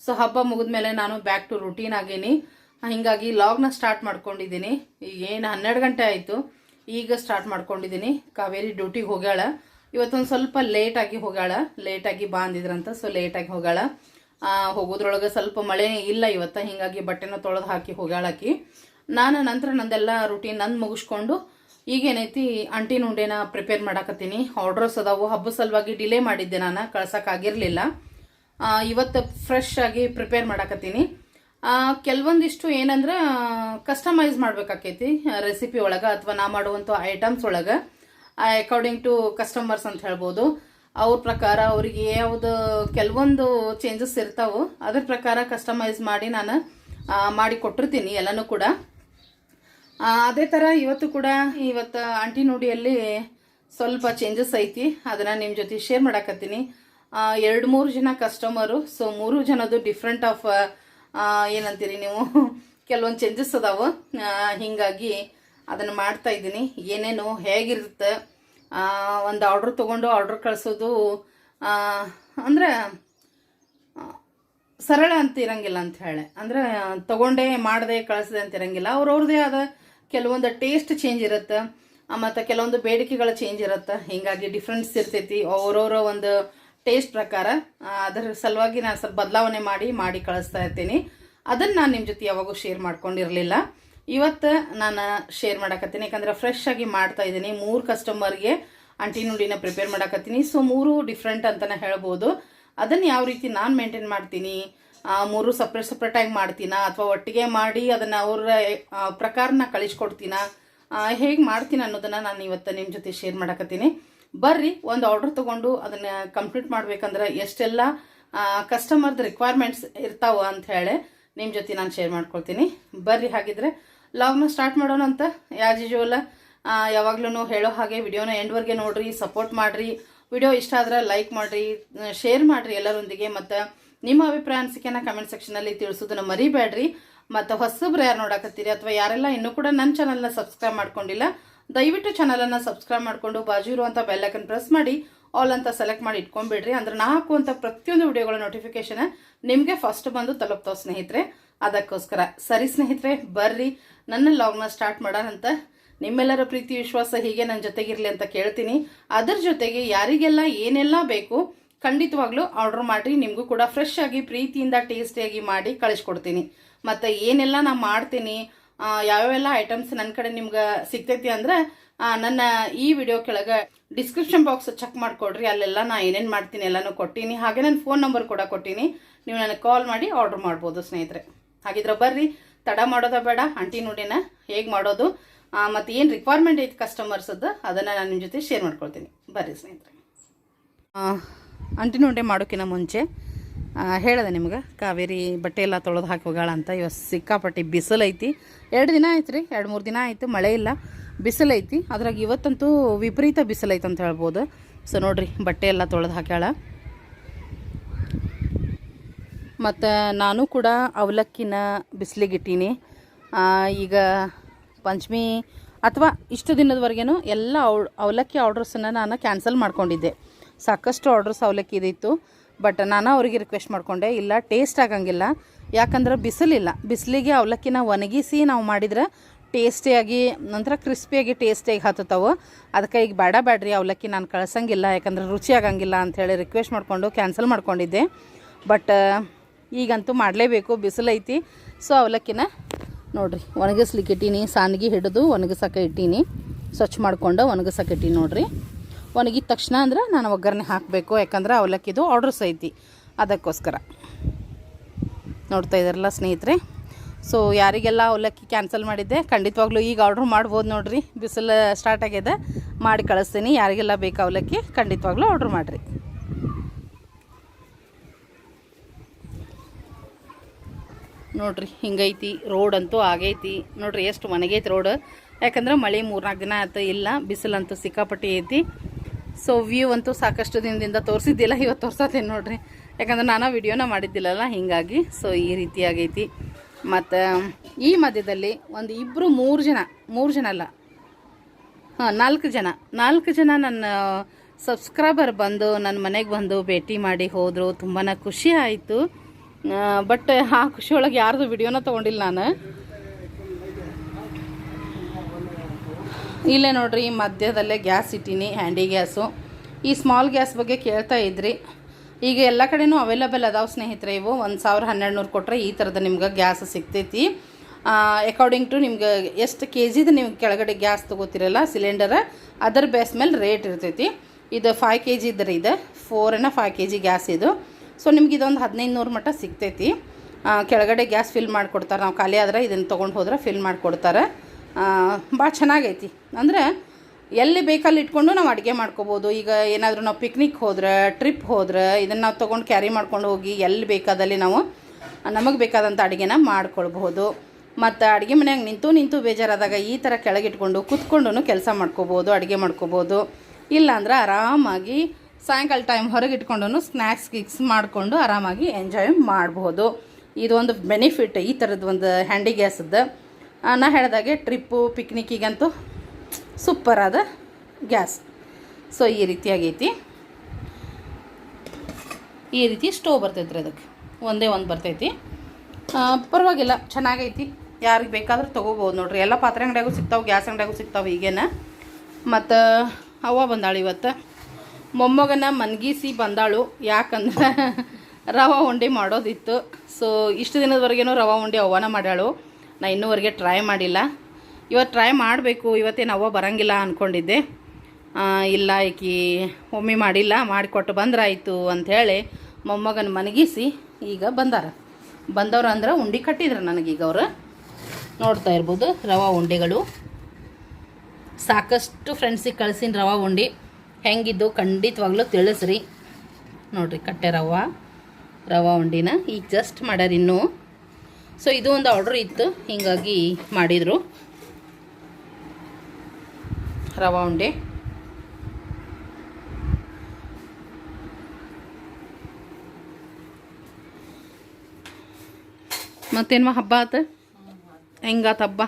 ಸೊ ಹಬ್ಬ ಮುಗಿದ್ಮೇಲೆ ನಾನು ಬ್ಯಾಕ್ ಟು ರುಟೀನ್ ಆಗೀನಿ. ಹೀಗಾಗಿ ಲಾಗ್ನ ಸ್ಟಾರ್ಟ್ ಮಾಡ್ಕೊಂಡಿದ್ದೀನಿ ಈಗ ಏನು ಹನ್ನೆರಡು ಗಂಟೆ ಆಯಿತು. ಈಗ ಸ್ಟಾರ್ಟ್ ಮಾಡ್ಕೊಂಡಿದ್ದೀನಿ ಕಾವೇರಿ ಡ್ಯೂಟಿಗೆ ಹೋಗ್ಯಾಳ. ಇವತ್ತೊಂದು ಸ್ವಲ್ಪ ಲೇಟಾಗಿ ಹೋಗ್ಯಾಳ. ಲೇಟಾಗಿ ಬಾ ಅಂದಿದ್ರಂತ ಸೊ ಲೇಟಾಗಿ ಹೋಗ್ಯಾಳ. ಹೋಗೋದ್ರೊಳಗೆ ಸ್ವಲ್ಪ ಮಳೆ ಇಲ್ಲ ಇವತ್ತು, ಹೀಗಾಗಿ ಬಟ್ಟೆನ ತೊಳೆದು ಹಾಕಿ ಹೋಗ್ಯಾಳಾಕಿ. ನಾನು ನಂತರ ನಂದೆಲ್ಲ ರುಟೀನ್ ನಂದು ಮುಗಿಸ್ಕೊಂಡು ಈಗೇನೈತಿ ಅಂಟಿನ ಉಂಡೆನ ಪ್ರಿಪೇರ್ ಮಾಡಾಕತ್ತೀನಿ. ಆರ್ಡರ್ಸ್ ಅದಾವು. ಹಬ್ಬ ಸಲುವಾಗಿ ಡಿಲೇ ಮಾಡಿದ್ದೆ ನಾನು. ಕಳ್ಸೋಕ್ಕಾಗಿರಲಿಲ್ಲ ಇವತ್ತು ಫ್ರೆಶ್ ಆಗಿ ಪ್ರಿಪೇರ್ ಮಾಡಾಕತ್ತೀನಿ. ಕೆಲವೊಂದಿಷ್ಟು ಏನಂದ್ರೆ ಕಸ್ಟಮೈಸ್ ಮಾಡ್ಬೇಕಾಕೈತಿ ರೆಸಿಪಿ ಒಳಗೆ ಅಥವಾ ನಾ ಮಾಡುವಂಥ ಐಟಮ್ಸ್ ಒಳಗೆ. ಅಕಾರ್ಡಿಂಗ್ ಟು ಕಸ್ಟಮರ್ಸ್ ಅಂತ ಹೇಳ್ಬೋದು. ಅವ್ರ ಪ್ರಕಾರ ಅವ್ರಿಗೆ ಯಾವುದು ಕೆಲವೊಂದು ಚೇಂಜಸ್ ಇರ್ತಾವೆ, ಅದ್ರ ಪ್ರಕಾರ ಕಸ್ಟಮೈಸ್ ಮಾಡಿ ನಾನು ಮಾಡಿ ಕೊಟ್ಟಿರ್ತೀನಿ ಎಲ್ಲನೂ ಕೂಡ. ಅದೇ ಥರ ಇವತ್ತು ಕೂಡ ಇವತ್ತು ಆಂಟಿ ನುಡಿಯಲ್ಲಿ ಸ್ವಲ್ಪ ಚೇಂಜಸ್ ಐತಿ. ಅದನ್ನು ನಿಮ್ಮ ಜೊತೆ ಶೇರ್ ಮಾಡಾಕತ್ತೀನಿ. ಎರಡು ಮೂರು ಜನ ಕಸ್ಟಮರು ಸೊ ಮೂರು ಜನದು ಡಿಫ್ರೆಂಟ್ ಆಫ್ ಏನಂತೀರಿ ನೀವು? [LAUGHS] ಕೆಲವೊಂದು ಚೇಂಜಸ್ ಅದಾವೆ. ಹಿಂಗಾಗಿ ಅದನ್ನು ಮಾಡ್ತಾ ಇದ್ದೀನಿ. ಏನೇನು ಹೇಗಿರುತ್ತೆ? ಒಂದು ಆರ್ಡ್ರ್ ತೊಗೊಂಡು ಆರ್ಡ್ರ್ ಕಳಿಸೋದು ಅಂದರೆ ಸರಳ ಅಂತ ಇರಂಗಿಲ್ಲ ಅಂತ ಹೇಳಿ. ಅಂದ್ರೆ, ತಗೊಂಡೇ ಮಾಡದೆ ಕಳಿಸದೆ ಅಂತ ಇರಂಗಿಲ್ಲ. ಅವ್ರವ್ರದೇ ಆದ ಕೆಲವೊಂದು ಟೇಸ್ಟ್ ಚೇಂಜ್ ಇರುತ್ತೆ ಮತ್ತು ಕೆಲವೊಂದು ಬೇಡಿಕೆಗಳ ಚೇಂಜ್ ಇರುತ್ತೆ. ಹೀಗಾಗಿ ಡಿಫ್ರೆನ್ಸ್ ಇರ್ತೈತಿ. ಅವರವರ ಒಂದು ಟೇಸ್ಟ್ ಪ್ರಕಾರ ಅದರ ಸಲುವಾಗಿ ನಾನು ಸ್ವಲ್ಪ ಬದಲಾವಣೆ ಮಾಡಿ ಮಾಡಿ ಕಳಿಸ್ತಾ ಇರ್ತೀನಿ. ಅದನ್ನು ನಾನು ನಿಮ್ಮ ಜೊತೆ ಯಾವಾಗೂ ಶೇರ್ ಮಾಡ್ಕೊಂಡಿರಲಿಲ್ಲ. ಇವತ್ತು ನಾನು ಶೇರ್ ಮಾಡಕತ್ತೀನಿ. ಯಾಕಂದರೆ ಫ್ರೆಶ್ ಆಗಿ ಮಾಡ್ತಾ ಇದ್ದೀನಿ. ಮೂರು ಕಸ್ಟಮರ್ಗೆ ಅಂಟಿ ನುಡಿನ ಪ್ರಿಪೇರ್ ಮಾಡಕತ್ತೀನಿ. ಸೊ ಮೂರು ಡಿಫ್ರೆಂಟ್ ಅಂತಲೇ ಹೇಳ್ಬೋದು. ಅದನ್ನು ಯಾವ ರೀತಿ ನಾನು ಮೇಂಟೈನ್ ಮಾಡ್ತೀನಿ? ಮೂರು ಸಪ್ರೇಟ್ ಸಪ್ರೇಟಾಗಿ ಮಾಡ್ತೀನಾ? ಅಥವಾ ಒಟ್ಟಿಗೆ ಮಾಡಿ ಅದನ್ನು ಅವರ ಪ್ರಕಾರನ ಕಳಿಸ್ಕೊಡ್ತೀನ? ಹೇಗೆ ಮಾಡ್ತೀನಿ ಅನ್ನೋದನ್ನು ನಾನು ಇವತ್ತು ನಿಮ್ಮ ಜೊತೆ ಶೇರ್ ಮಾಡಕತ್ತೀನಿ. ಬರ್ರಿ, ಒಂದು ಆರ್ಡರ್ ತೊಗೊಂಡು ಅದನ್ನು ಕಂಪ್ಲೀಟ್ ಮಾಡ್ಬೇಕಂದ್ರೆ ಎಷ್ಟೆಲ್ಲ ಕಸ್ಟಮರ್ದ ರಿಕ್ವೈರ್ಮೆಂಟ್ಸ್ ಇರ್ತಾವ ಅಂತ ಹೇಳಿ ನಿಮ್ಮ ಜೊತೆ ನಾನು ಶೇರ್ ಮಾಡ್ಕೊಳ್ತೀನಿ. ಬರ್ರಿ ಹಾಗಿದ್ರೆ ಲಾಗ್ನ ಸ್ಟಾರ್ಟ್ ಮಾಡೋಣ ಅಂತ. ಯಾಜ್ ಯೂಶುವಲ್ ಯಾವಾಗ್ಲೂ ಹೇಳೋ ಹಾಗೆ ವಿಡಿಯೋನ ಎಂಡ್ವರೆಗೆ ನೋಡ್ರಿ ಸಪೋರ್ಟ್ ಮಾಡಿರಿ. ವಿಡಿಯೋ ಇಷ್ಟ ಆದ್ರೆ ಲೈಕ್ ಮಾಡಿರಿ ಶೇರ್ ಮಾಡಿರಿ ಎಲ್ಲರೊಂದಿಗೆ. ಮತ್ತು ನಿಮ್ಮ ಅಭಿಪ್ರಾಯ ಅನಿಸಿಕೆನ ಕಮೆಂಟ್ ಸೆಕ್ಷನಲ್ಲಿ ತಿಳಿಸೋದನ್ನ ಮರಿಬೇಡ್ರಿ. ಮತ್ತು ಹೊಸಬ್ರು ಯಾರು ನೋಡಕತ್ತೀರಿ ಅಥವಾ ಯಾರೆಲ್ಲ ಇನ್ನೂ ಕೂಡ ನನ್ನ ಚಾನಲ್ನ ಸಬ್ಸ್ಕ್ರೈಬ್ ಮಾಡ್ಕೊಂಡಿಲ್ಲ, ದಯವಿಟ್ಟು ಚಾನಲನ್ನು ಸಬ್ಸ್ಕ್ರೈಬ್ ಮಾಡಿಕೊಂಡು ಬಾಜು ಇರುವಂಥ ಬೆಲ್ಲೈಕನ್ ಪ್ರೆಸ್ ಮಾಡಿ ಆಲ್ ಅಂತ ಸೆಲೆಕ್ಟ್ ಮಾಡಿ ಇಟ್ಕೊಂಡ್ಬಿಡ್ರಿ. ಅಂದ್ರೆ ನಾ ಹಾಕುವಂಥ ಪ್ರತಿಯೊಂದು ವಿಡಿಯೋಗಳ ನೋಟಿಫಿಕೇಶನ್ ನಿಮಗೆ ಫಸ್ಟ್ ಬಂದು ತಲುಪ್ತಾವ ಸ್ನೇಹಿತರೆ. ಅದಕ್ಕೋಸ್ಕರ ಸರಿ ಸ್ನೇಹಿತರೆ, ಬರ್ರಿ. ನನ್ನ ಲಾಗ್ನ ಸ್ಟಾರ್ಟ್ ಮಾಡೋಣಂತ ನಿಮ್ಮೆಲ್ಲರ ಪ್ರೀತಿ, ವಿಶ್ವಾಸ ಹೀಗೆ ನನ್ನ ಜೊತೆಗಿರಲಿ ಅಂತ ಕೇಳ್ತೀನಿ. ಅದರ ಜೊತೆಗೆ ಯಾರಿಗೆಲ್ಲ ಏನೆಲ್ಲ ಬೇಕು ಖಂಡಿತವಾಗ್ಲೂ ಆರ್ಡರ್ ಮಾಡಿ ನಿಮಗೂ ಕೂಡ ಫ್ರೆಶ್ ಆಗಿ ಪ್ರೀತಿಯಿಂದ ಟೇಸ್ಟಿಯಾಗಿ ಮಾಡಿ ಕಳಿಸ್ಕೊಡ್ತೀನಿ. ಮತ್ತು ಏನೆಲ್ಲ ನಾ ಮಾಡ್ತೀನಿ ಯಾವ್ಯಾವೆಲ್ಲ ಐಟಮ್ಸ್ ನನ್ನ ಕಡೆ ನಿಮ್ಗೆ ಸಿಗ್ತೈತಿ ಅಂದ್ರೆ ನನ್ನ ಈ ವಿಡಿಯೋ ಕೆಳಗೆ ಡಿಸ್ಕ್ರಿಪ್ಷನ್ ಬಾಕ್ಸ್ ಚೆಕ್ ಮಾಡ್ಕೊಡ್ರಿ, ಅಲ್ಲೆಲ್ಲ ನಾ ಏನೇನು ಮಾಡ್ತೀನಿ ಎಲ್ಲನೂ ಕೊಟ್ಟಿನಿ. ಹಾಗೆ ನನ್ನ ಫೋನ್ ನಂಬರ್ ಕೂಡ ಕೊಟ್ಟಿನಿ. ನೀವು ನನಗೆ ಕಾಲ್ ಮಾಡಿ ಆರ್ಡರ್ ಮಾಡ್ಬೋದು ಸ್ನೇಹಿತರೆ. ಹಾಗಿದ್ರೆ ಬರ್ರಿ, ತಡ ಮಾಡೋದ ಬೇಡ, ಆಂಟಿ ನುಡಿನ ಹೇಗೆ ಮಾಡೋದು ಮತ್ತು ಏನು ರಿಕ್ವೈರ್ಮೆಂಟ್ ಐತಿ ಕಸ್ಟಮರ್ಸದ್ದು ಅದನ್ನು ನಾನು ನಿಮ್ಮ ಜೊತೆ ಶೇರ್ ಮಾಡ್ಕೊಳ್ತೀನಿ. ಬರ್ರಿ ಸ್ನೇಹಿತರೆ. ಅಂಟಿನುಂಡೆ ಮಾಡೋಕ್ಕಿಂತ ಮುಂಚೆ ಹೇಳಿದೆ ನಿಮ್ಗೆ, ಕಾವೇರಿ ಬಟ್ಟೆ ಎಲ್ಲ ತೊಳೆದು ಹಾಕಿ ಹೋಗಾಳ ಅಂತ ಇವತ್ತು ಸಿಕ್ಕಾಪಟ್ಟಿ ಬಿಸಿಲೈತಿ ಎರಡು ದಿನ ಆಯ್ತು ರೀ, ಎರಡು ಮೂರು ದಿನ ಆಯಿತು, ಮಳೆ ಇಲ್ಲ. ಬಿಸಿಲೈತಿ ಅದ್ರಾಗ ಇವತ್ತಂತೂ ವಿಪರೀತ ಬಿಸಿಲೈತೆ ಅಂತ ಹೇಳ್ಬೋದು. ಸೊ ನೋಡಿರಿ, ಬಟ್ಟೆ ಎಲ್ಲ ತೊಳೆದು ಹಾಕ್ಯಾಳ. ಮತ್ತು ನಾನು ಕೂಡ ಅವಲಕ್ಕಿನ ಬಿಸಿಲಿಗಿಟ್ಟೀನಿ ಈಗ ಪಂಚಮಿ, ಅಥವಾ ಇಷ್ಟು ದಿನದವರೆಗೇನು ಎಲ್ಲ ಅವ್, ಅವಲಕ್ಕಿ ಆರ್ಡರ್ಸನ್ನು ನಾನು ಕ್ಯಾನ್ಸಲ್ ಮಾಡ್ಕೊಂಡಿದ್ದೆ. ಸಾಕಷ್ಟು ಆರ್ಡ್ರ್ ಅವಲಕ್ಕಿ ಇದಿತ್ತು. ಬಟ್ ನಾನು ಅವರಿಗೆ ರಿಕ್ವೆಸ್ಟ್ ಮಾಡಿಕೊಂಡೆ, ಇಲ್ಲ ಟೇಸ್ಟ್ ಆಗಂಗಿಲ್ಲ. ಯಾಕಂದ್ರೆ ಬಿಸಿಲಿಲ್ಲ. ಬಿಸಿಲಿಗೆ ಅವಲಕ್ಕಿನ ಒಣಗಿಸಿ ನಾವು ಮಾಡಿದ್ರೆ ಟೇಸ್ಟಿಯಾಗಿ ನಂತರ ಕ್ರಿಸ್ಪಿಯಾಗಿ ಟೇಸ್ಟಿಯಾಗಿ ಹತ್ತುತ್ತವೆ. ಅದಕ್ಕೆ ಈಗ ಬೇಡ ಬೇಡ್ರಿ ಅವಲಕ್ಕಿ ನಾನು ಕಳ್ಸಂಗಿಲ್ಲ, ಯಾಕಂದ್ರೆ ರುಚಿ ಆಗಂಗಿಲ್ಲ ಅಂಥೇಳಿ ರಿಕ್ವೆಸ್ಟ್ ಮಾಡಿಕೊಂಡು ಕ್ಯಾನ್ಸಲ್ ಮಾಡ್ಕೊಂಡಿದ್ದೆ. ಬಟ್ ಈಗಂತೂ ಮಾಡಲೇಬೇಕು ಬಿಸಿಲೈತಿ ಸೊ ಅವಲಕ್ಕಿನ ನೋಡಿರಿ ಒಣಗಿಸ್ಲಿಕ್ಕೆ ಇಟ್ಟೀನಿ ಸಾನಿಗೆ ಹಿಡಿದು ಒಣಗಿಸಕ್ಕೆ ಇಟ್ಟೀನಿ. ಸ್ವಚ್ಛ ಮಾಡ್ಕೊಂಡು ಒಣಗಿಸಕ್ಕೆ ಇಟ್ಟೀನಿ ನೋಡ್ರಿ. ಒಣಗಿದ ತಕ್ಷಣ ಅಂದ್ರೆ ನಾನು ಒಗ್ಗರಣೆ ಹಾಕಬೇಕು. ಯಾಕಂದ್ರೆ ಅವಲಕ್ಕಿದು ಆರ್ಡ್ರಸ್ ಐತಿ. ಅದಕ್ಕೋಸ್ಕರ. ನೋಡ್ತಾ ಇದ್ದಾರಲ್ಲ ಸ್ನೇಹಿತರೆ? ಸೊ ಯಾರಿಗೆಲ್ಲ ಅವಲಕ್ಕಿ ಕ್ಯಾನ್ಸಲ್ ಮಾಡಿದ್ದೆ, ಖಂಡಿತವಾಗ್ಲೂ ಈಗ ಆರ್ಡ್ರ್ ಮಾಡ್ಬೋದು ನೋಡ್ರಿ. ಬಿಸಿಲು ಸ್ಟಾರ್ಟ್ ಆಗಿದೆ. ಮಾಡಿ ಕಳಿಸ್ತೀನಿ. ಯಾರಿಗೆಲ್ಲ ಬೇಕು ಅವಲಕ್ಕಿ, ಖಂಡಿತವಾಗ್ಲೂ ಆರ್ಡ್ರ್ ಮಾಡಿರಿ. ನೋಡ್ರಿ, ಹಿಂಗೈತಿ. ರೋಡ್ ಅಂತೂ ಆಗೈತಿ. ನೋಡ್ರಿ, ಎಷ್ಟು ಮನೆಗೈತಿ ರೋಡ್ ಯಾಕಂದ್ರೆ ಮಳೆ ಮೂರ್ನಾಲ್ಕು ದಿನ ಆಯ್ತು ಇಲ್ಲ. ಬಿಸಿಲಂತೂ ಸಿಕ್ಕಾಪಟ್ಟಿ ಐತಿ. ಸೊ ವ್ಯೂ ಅಂತೂ ಸಾಕಷ್ಟು ದಿನದಿಂದ ತೋರಿಸಿದ್ದಿಲ್ಲ, ಇವತ್ತು ತೋರ್ಸತ್ತೇನೆ ನೋಡ್ರಿ. ಯಾಕಂದ್ರೆ ನಾನು ವಿಡಿಯೋನ ಮಾಡಿದ್ದಿಲ್ಲಲ್ಲ, ಹೀಗಾಗಿ. ಸೊ ಈ ರೀತಿ ಆಗೈತಿ. ಮತ್ತು, ಈ ಮಧ್ಯದಲ್ಲಿ ಒಂದು ಇಬ್ಬರು ಮೂರು ಜನ ಮೂರು ಜನ ಅಲ್ಲ. ಹಾಂ, ನಾಲ್ಕು ಜನ. ನಾಲ್ಕು ಜನ ನನ್ನ ಸಬ್ಸ್ಕ್ರೈಬರ್ ಬಂದು, ನನ್ನ ಮನೆಗೆ ಬಂದು ಭೇಟಿ ಮಾಡಿ ಹೋದರು. ತುಂಬಾ ಖುಷಿ ಆಯಿತು. ಬಟ್ ಆ ಖುಷಿಯೊಳಗೆ ಯಾರ್ದು ವಿಡಿಯೋನ ತೊಗೊಂಡಿಲ್ಲ ನಾನು. ಇಲ್ಲೇ ನೋಡ್ರಿ ಮಧ್ಯದಲ್ಲೇ ಗ್ಯಾಸ್ ಇಟ್ಟೀನಿ, ಹ್ಯಾಂಡಿ ಗ್ಯಾಸು. ಈ ಸ್ಮಾಲ್ ಗ್ಯಾಸ್ ಬಗ್ಗೆ ಕೇಳ್ತಾ ಇದ್ರಿ. ಈಗ ಎಲ್ಲ ಕಡೆನೂ ಅವೈಲೇಬಲ್ ಅದಾವೆ ಸ್ನೇಹಿತರೆ ಇವು. ಒಂದು ಸಾವಿರ ಹನ್ನೆರಡು ನೂರು ಕೊಟ್ಟರೆ ಈ ಥರದ ನಿಮ್ಗೆ ಗ್ಯಾಸ್ ಸಿಗ್ತೈತಿ. ಅಕಾರ್ಡಿಂಗ್ ಟು ನಿಮ್ಗೆ ಎಷ್ಟು ಕೆ ಜಿದು ನೀವು ಕೆಳಗಡೆ ಗ್ಯಾಸ್ ತೊಗೋತಿರಲ್ಲ ಸಿಲಿಂಡರ್ ಅದರ ಬೇಸ್ ಮೇಲೆ ರೇಟ್ ಇರ್ತೈತಿ. ಇದು ಫೈವ್ ಕೆ ಜಿ ಇದ್ರೆ ಇದೆ. ಫೋರನ ಫೈ ಕೆ ಜಿ ಗ್ಯಾಸ್ ಇದು. ಸೊ ನಿಮ್ಗೆ ಇದೊಂದು ಹದಿನೈದು ನೂರು ಮಟ್ಟ ಸಿಗ್ತೈತಿ. ಕೆಳಗಡೆ ಗ್ಯಾಸ್ ಫಿಲ್ ಮಾಡಿಕೊಡ್ತಾರೆ. ನಾವು ಖಾಲಿ ಆದರೆ ಇದನ್ನು ತೊಗೊಂಡು ಹೋದ್ರೆ ಫಿಲ್ ಮಾಡಿಕೊಡ್ತಾರೆ. ಭಾಳ ಚೆನ್ನಾಗೈತಿ. ಅಂದರೆ ಎಲ್ಲಿ ಬೇಕಲ್ಲಿ ಇಟ್ಕೊಂಡು ನಾವು ಅಡುಗೆ ಮಾಡ್ಕೋಬೋದು. ಈಗ ಏನಾದರೂ ನಾವು ಪಿಕ್ನಿಕ್ ಹೋದ್ರೆ ಟ್ರಿಪ್ ಹೋದ್ರೆ, ಇದನ್ನು ನಾವು ತೊಗೊಂಡು ಕ್ಯಾರಿ ಮಾಡ್ಕೊಂಡು ಹೋಗಿ ಎಲ್ಲಿ ಬೇಕಾದಲ್ಲಿ ನಾವು ನಮಗೆ ಬೇಕಾದಂಥ ಅಡುಗೆನ ಮಾಡ್ಕೊಳ್ಬಹುದು. ಮತ್ತು ಅಡುಗೆ ಮನ್ಯಾಗ ನಿಂತು ನಿಂತು ಬೇಜಾರಾದಾಗ ಈ ಥರ ಕೆಳಗಿಟ್ಕೊಂಡು ಕೂತ್ಕೊಂಡು ಕೆಲಸ ಮಾಡ್ಕೋಬೋದು, ಅಡುಗೆ ಮಾಡ್ಕೋಬೋದು. ಇಲ್ಲಾಂದ್ರೆ ಆರಾಮಾಗಿ ಸಾಯಂಕಾಲ ಟೈಮ್ ಹೊರಗೆ ಇಟ್ಕೊಂಡು ಸ್ನ್ಯಾಕ್ಸ್ ಗಿಕ್ಸ್ ಮಾಡಿಕೊಂಡು ಆರಾಮಾಗಿ ಎಂಜಾಯ್ ಮಾಡ್ಬೋದು. ಇದೊಂದು ಬೆನಿಫಿಟ್ ಈ ಥರದ್ದು ಒಂದು ಹ್ಯಾಂಡಿ ಗ್ಯಾಸದ್ದು ನಾ ಹೇಳಿದಾಗೆ ಟ್ರಿಪ್ಪು ಪಿಕ್ನಿಕ್ಕಿಗಂತೂ ಸೂಪರ್ ಆದ ಗ್ಯಾಸ್ ಸೊ ಈ ರೀತಿ ಆಗೈತಿ. ಈ ರೀತಿ ಸ್ಟೋವ್ ಬರ್ತೈತ್ರಿ ಅದಕ್ಕೆ. ಒಂದೇ ಒಂದು ಬರ್ತೈತಿ. ಪರವಾಗಿಲ್ಲ, ಚೆನ್ನಾಗೈತಿ. ಯಾರಿಗೆ ಬೇಕಾದ್ರೂ ತೊಗೋಬೋದು ನೋಡ್ರಿ. ಎಲ್ಲ ಪಾತ್ರೆ ಅಂಗಡಿಯಾಗೂ ಸಿಗ್ತಾವೆ ಗ್ಯಾಸ್ ಅಂಗಡಿಯಾಗೂ ಸಿಗ್ತಾವೆ ಈಗೇನ. ಮತ್ತು ಅವ್ವ ಬಂದಾಳು ಇವತ್ತು. ಮೊಮ್ಮಗನ ಮನ್ಗೀಸಿ ಬಂದಾಳು. ಯಾಕಂದ್ರೆ [LAUGHS] ರವೆ ಉಂಡೆ ಮಾಡೋದಿತ್ತು. ಸೊ ಇಷ್ಟು ದಿನದವರೆಗೇನೂ ರವೆ ಉಂಡೆ ಅವ್ವನ ಮಾಡ್ಯಾಳು. ನಾ ಇನ್ನೂವರೆಗೆ ಟ್ರೈ ಮಾಡಿಲ್ಲ. ಇವತ್ತು ಟ್ರೈ ಮಾಡಬೇಕು ಇವತ್ತೇನು ಅವ್ವ ಬರಂಗಿಲ್ಲ ಅಂದ್ಕೊಂಡಿದ್ದೆ ಇಲ್ಲ ಈಕಿ ಒಮ್ಮೆ ಮಾಡಿಲ್ಲ, ಮಾಡಿಕೊಟ್ಟು ಬಂದ್ರಾಯಿತು ಅಂಥೇಳಿ ಮೊಮ್ಮಗನ ಮನಗಿಸಿ ಈಗ ಬಂದಾರ. ಬಂದವ್ರು ಅಂದ್ರೆ ಉಂಡೆ ಕಟ್ಟಿದ್ರು ನನಗೀಗ ಅವ್ರು. ನೋಡ್ತಾ ಇರ್ಬೋದು ರವಾ ಉಂಡೆಗಳು. ಸಾಕಷ್ಟು ಫ್ರೆಂಡ್ಸಿಗೆ ಕಳಿಸಿನ ರವಾ ಉಂಡೆ. ಹೆಂಗಿದ್ದು ಖಂಡಿತವಾಗ್ಲೂ ತಿಳಿಸ್ರಿ. ನೋಡ್ರಿ ಕಟ್ಟೆ ರವ. ರವಾ ಉಂಡಿನ ಈಗ ಜಸ್ಟ್ ಮಾಡ್ಯಾರ ಇನ್ನೂ. ಸೊ ಇದು ಒಂದು ಆರ್ಡ್ರ್ ಇತ್ತು. ಹೀಗಾಗಿ ಮಾಡಿದರು. ರವಾ ಉಂಡೆ. ಮತ್ತೇನ್ವ ಹಬ್ಬ ಆತ? ಹೆಂಗಾತ ಹಬ್ಬ?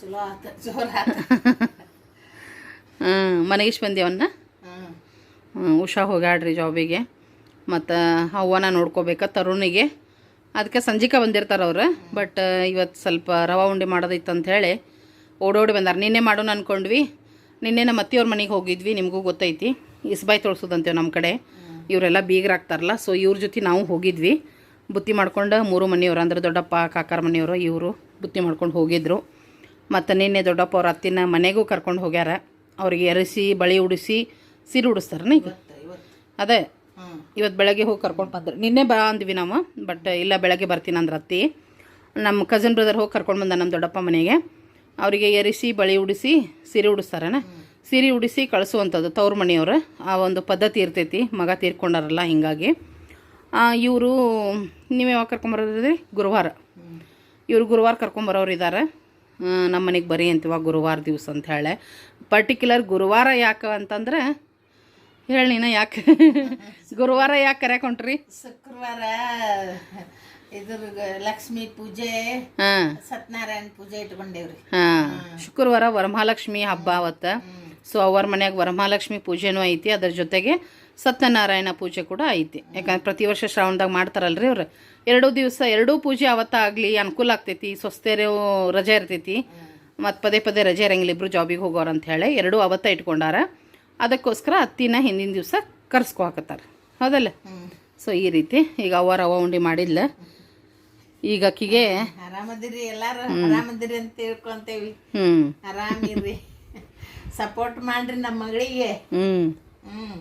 ಚಲೋ ಆತ [LAUGHS] ಹ್ಞೂ ಮನೆಗಿಷ್ಟು ಬಂದೇವನ್ನ ಹುಷಾ ಹೋಗ್ಯಾಡ್ರಿ ಜಾಬಿಗೆ ಮತ್ತು ಅವ್ವನ ನೋಡ್ಕೋಬೇಕಾ ತರುಣಿಗೆ? ಅದಕ್ಕೆ ಸಂಜಿಕೆ ಬಂದಿರ್ತಾರೆ ಅವ್ರು. ಬಟ್ ಇವತ್ತು ಸ್ವಲ್ಪ ರವೆ ಉಂಡೆ ಮಾಡೋದಿತ್ತು ಅಂತ ಹೇಳಿ ಓಡೋಡಿ ಬಂದಾರೆ. ನಿನ್ನೆ ಮಾಡೋಣ ಅಂದ್ಕೊಂಡ್ವಿ ನಿನ್ನೆ ನಮ್ಮ ಅತ್ತೆಯವ್ರ ಮನೆಗೆ ಹೋಗಿದ್ವಿ ನಿಮಗೂ ಗೊತ್ತೈತಿ. ಇಸ್ಬಾಯಿ ತೊಳ್ಸೋದಂತೇವೆ ನಮ್ಮ ಕಡೆ. ಇವರೆಲ್ಲ ಬೀಗರಾಗ್ತಾರಲ್ಲ ಸೊ ಇವ್ರ ಜೊತೆ ನಾವು ಹೋಗಿದ್ವಿ. ಬುತ್ತಿ ಮಾಡ್ಕೊಂಡು ಮೂರು ಮನೆಯವರು ಅಂದ್ರೆ ದೊಡ್ಡಪ್ಪ ಕಾಕಾರ ಮನೆಯವರು ಇವರು ಬುತ್ತಿ ಮಾಡ್ಕೊಂಡು ಹೋಗಿದ್ರು. ಮತ್ತು ನಿನ್ನೆ ದೊಡ್ಡಪ್ಪ ಅವ್ರ ಅತ್ತಿನ ಮನೆಗೂ ಕರ್ಕೊಂಡು ಹೋಗ್ಯಾರ. ಅವ್ರಿಗೆ ಎರೆಸಿ ಬಳಿ ಉಡಿಸಿ ಸೀರೆ ಉಡಿಸ್ತಾರೆ ಈಗ? ಅದೇ ಇವತ್ತು ಬೆಳಗ್ಗೆ ಹೋಗಿ ಕರ್ಕೊಂಡು ಬಂದ್ರು. ನಿನ್ನೆ ಬಾ ಅಂದ್ವಿ ನಾವು ಬಟ್ ಇಲ್ಲ ಬೆಳಗ್ಗೆ ಬರ್ತೀನಿ ಅಂದ್ರೆ ಅತ್ತಿ. ನಮ್ಮ ಕಸಿನ್ ಬ್ರದರ್ ಹೋಗಿ ಕರ್ಕೊಂಡು ಬಂದ ನಮ್ಮ ದೊಡ್ಡಪ್ಪ ಮನೆಗೆ. ಅವರಿಗೆ ಎರಿಸಿ, ಬಳಿ ಉಡಿಸಿ, ಸೀರೆ ಉಡಿಸ್ತಾರನ. ಸೀರೆ ಉಡಿಸಿ ಕಳಿಸುವಂಥದ್ದು ತವ್ರ ಮನೆಯವರು. ಆ ಒಂದು ಪದ್ಧತಿ ಇರ್ತೈತಿ, ಮಗ ತೀರ್ಕೊಂಡಾರಲ್ಲ ಹಿಂಗಾಗಿ. ಇವರು, ನೀವು ಯಾವಾಗ ಕರ್ಕೊಂಬರೋದ್ರಿ ಗುರುವಾರ. ಇವರು ಗುರುವಾರ ಕರ್ಕೊಂಬರೋರು ಇದ್ದಾರೆ ನಮ್ಮ ಮನೆಗೆ ಬರೀ ಅಂತೀವ ಗುರುವಾರ ದಿವಸ ಅಂತ ಹೇಳಿ. ಪರ್ಟಿಕ್ಯುಲರ್ ಗುರುವಾರ ಯಾಕೆ ಅಂತಂದ್ರೆ ಹೇಳಿ ನೀನು ಯಾಕೆ? ಗುರುವಾರ ಯಾಕೆ ಕರೆಯಕ್ಕೆ ಹೊಂಟ್ರಿ? ಶುಕ್ರವಾರ ಇದ್ರ ಲಕ್ಷ್ಮಿ ಪೂಜೆ ಹಾಂ. ಸತ್ಯನಾರಾಯಣ ಪೂಜೆ ಇಟ್ಕೊಂಡೇವ್ರಿ. ಹಾಂ. ಶುಕ್ರವಾರ ವರಮಹಾಲಕ್ಷ್ಮಿ ಹಬ್ಬ ಅವತ್ತ. ಸೊ ಅವ್ರ ಮನ್ಯಾಗ ವರಮಹಾಲಕ್ಷ್ಮಿ ಪೂಜೆನೂ ಐತಿ. ಅದ್ರ ಜೊತೆಗೆ ಸತ್ಯನಾರಾಯಣ ಪೂಜೆ ಕೂಡ ಐತಿ. ಯಾಕಂದ್ರೆ ಪ್ರತಿ ವರ್ಷ ಶ್ರಾವಣದಾಗ ಮಾಡ್ತಾರಲ್ರಿ ಅವ್ರು. ಎರಡೂ ದಿವಸ ಎರಡೂ ಪೂಜೆ ಅವತ್ತಾಗಲಿ ಅನುಕೂಲ ಆಗ್ತೈತಿ. ಸ್ವಸ್ಥರು ರಜೆ ಇರ್ತೈತಿ. ಮತ್ತು ಪದೇ ಪದೇ ರಜೆ ಇರಂಗಿಲ್ಲ ಇಬ್ರು ಜಾಬಿಗೆ ಹೋಗೋರು ಅಂತ ಹೇಳಿ. ಎರಡೂ ಅವತ್ತ ಇಟ್ಕೊಂಡಾರ. ಅದಕ್ಕೋಸ್ಕರ ಅತ್ತಿನ ಹಿಂದಿನ ದಿವಸ ಕರ್ಸ್ಕೊ ಹಾಕತ್ತಾರೆ. ಹೌದಲ್ಲ? ಹ್ಮ್ ಸೊ ಈ ರೀತಿ ಈಗ ಅವ್ವ ರವ ಉಂಡಿ ಮಾಡಿದ್ಲ. ಈಗ ಅಕ್ಕಿಗೆ ಆರಾಮದಿರಿ ಎಲ್ಲಾರು. ಆರಾಮದಿರಿ ಅಂತ ತಿಳ್ಕೊಂತೇವಿ. ಆರಾಮಿರ್ರಿ ಸಪೋರ್ಟ್ ಮಾಡ್ರಿ ನಮ್ಮ ಮಗಳಿಗೆ. ಹ್ಮ್.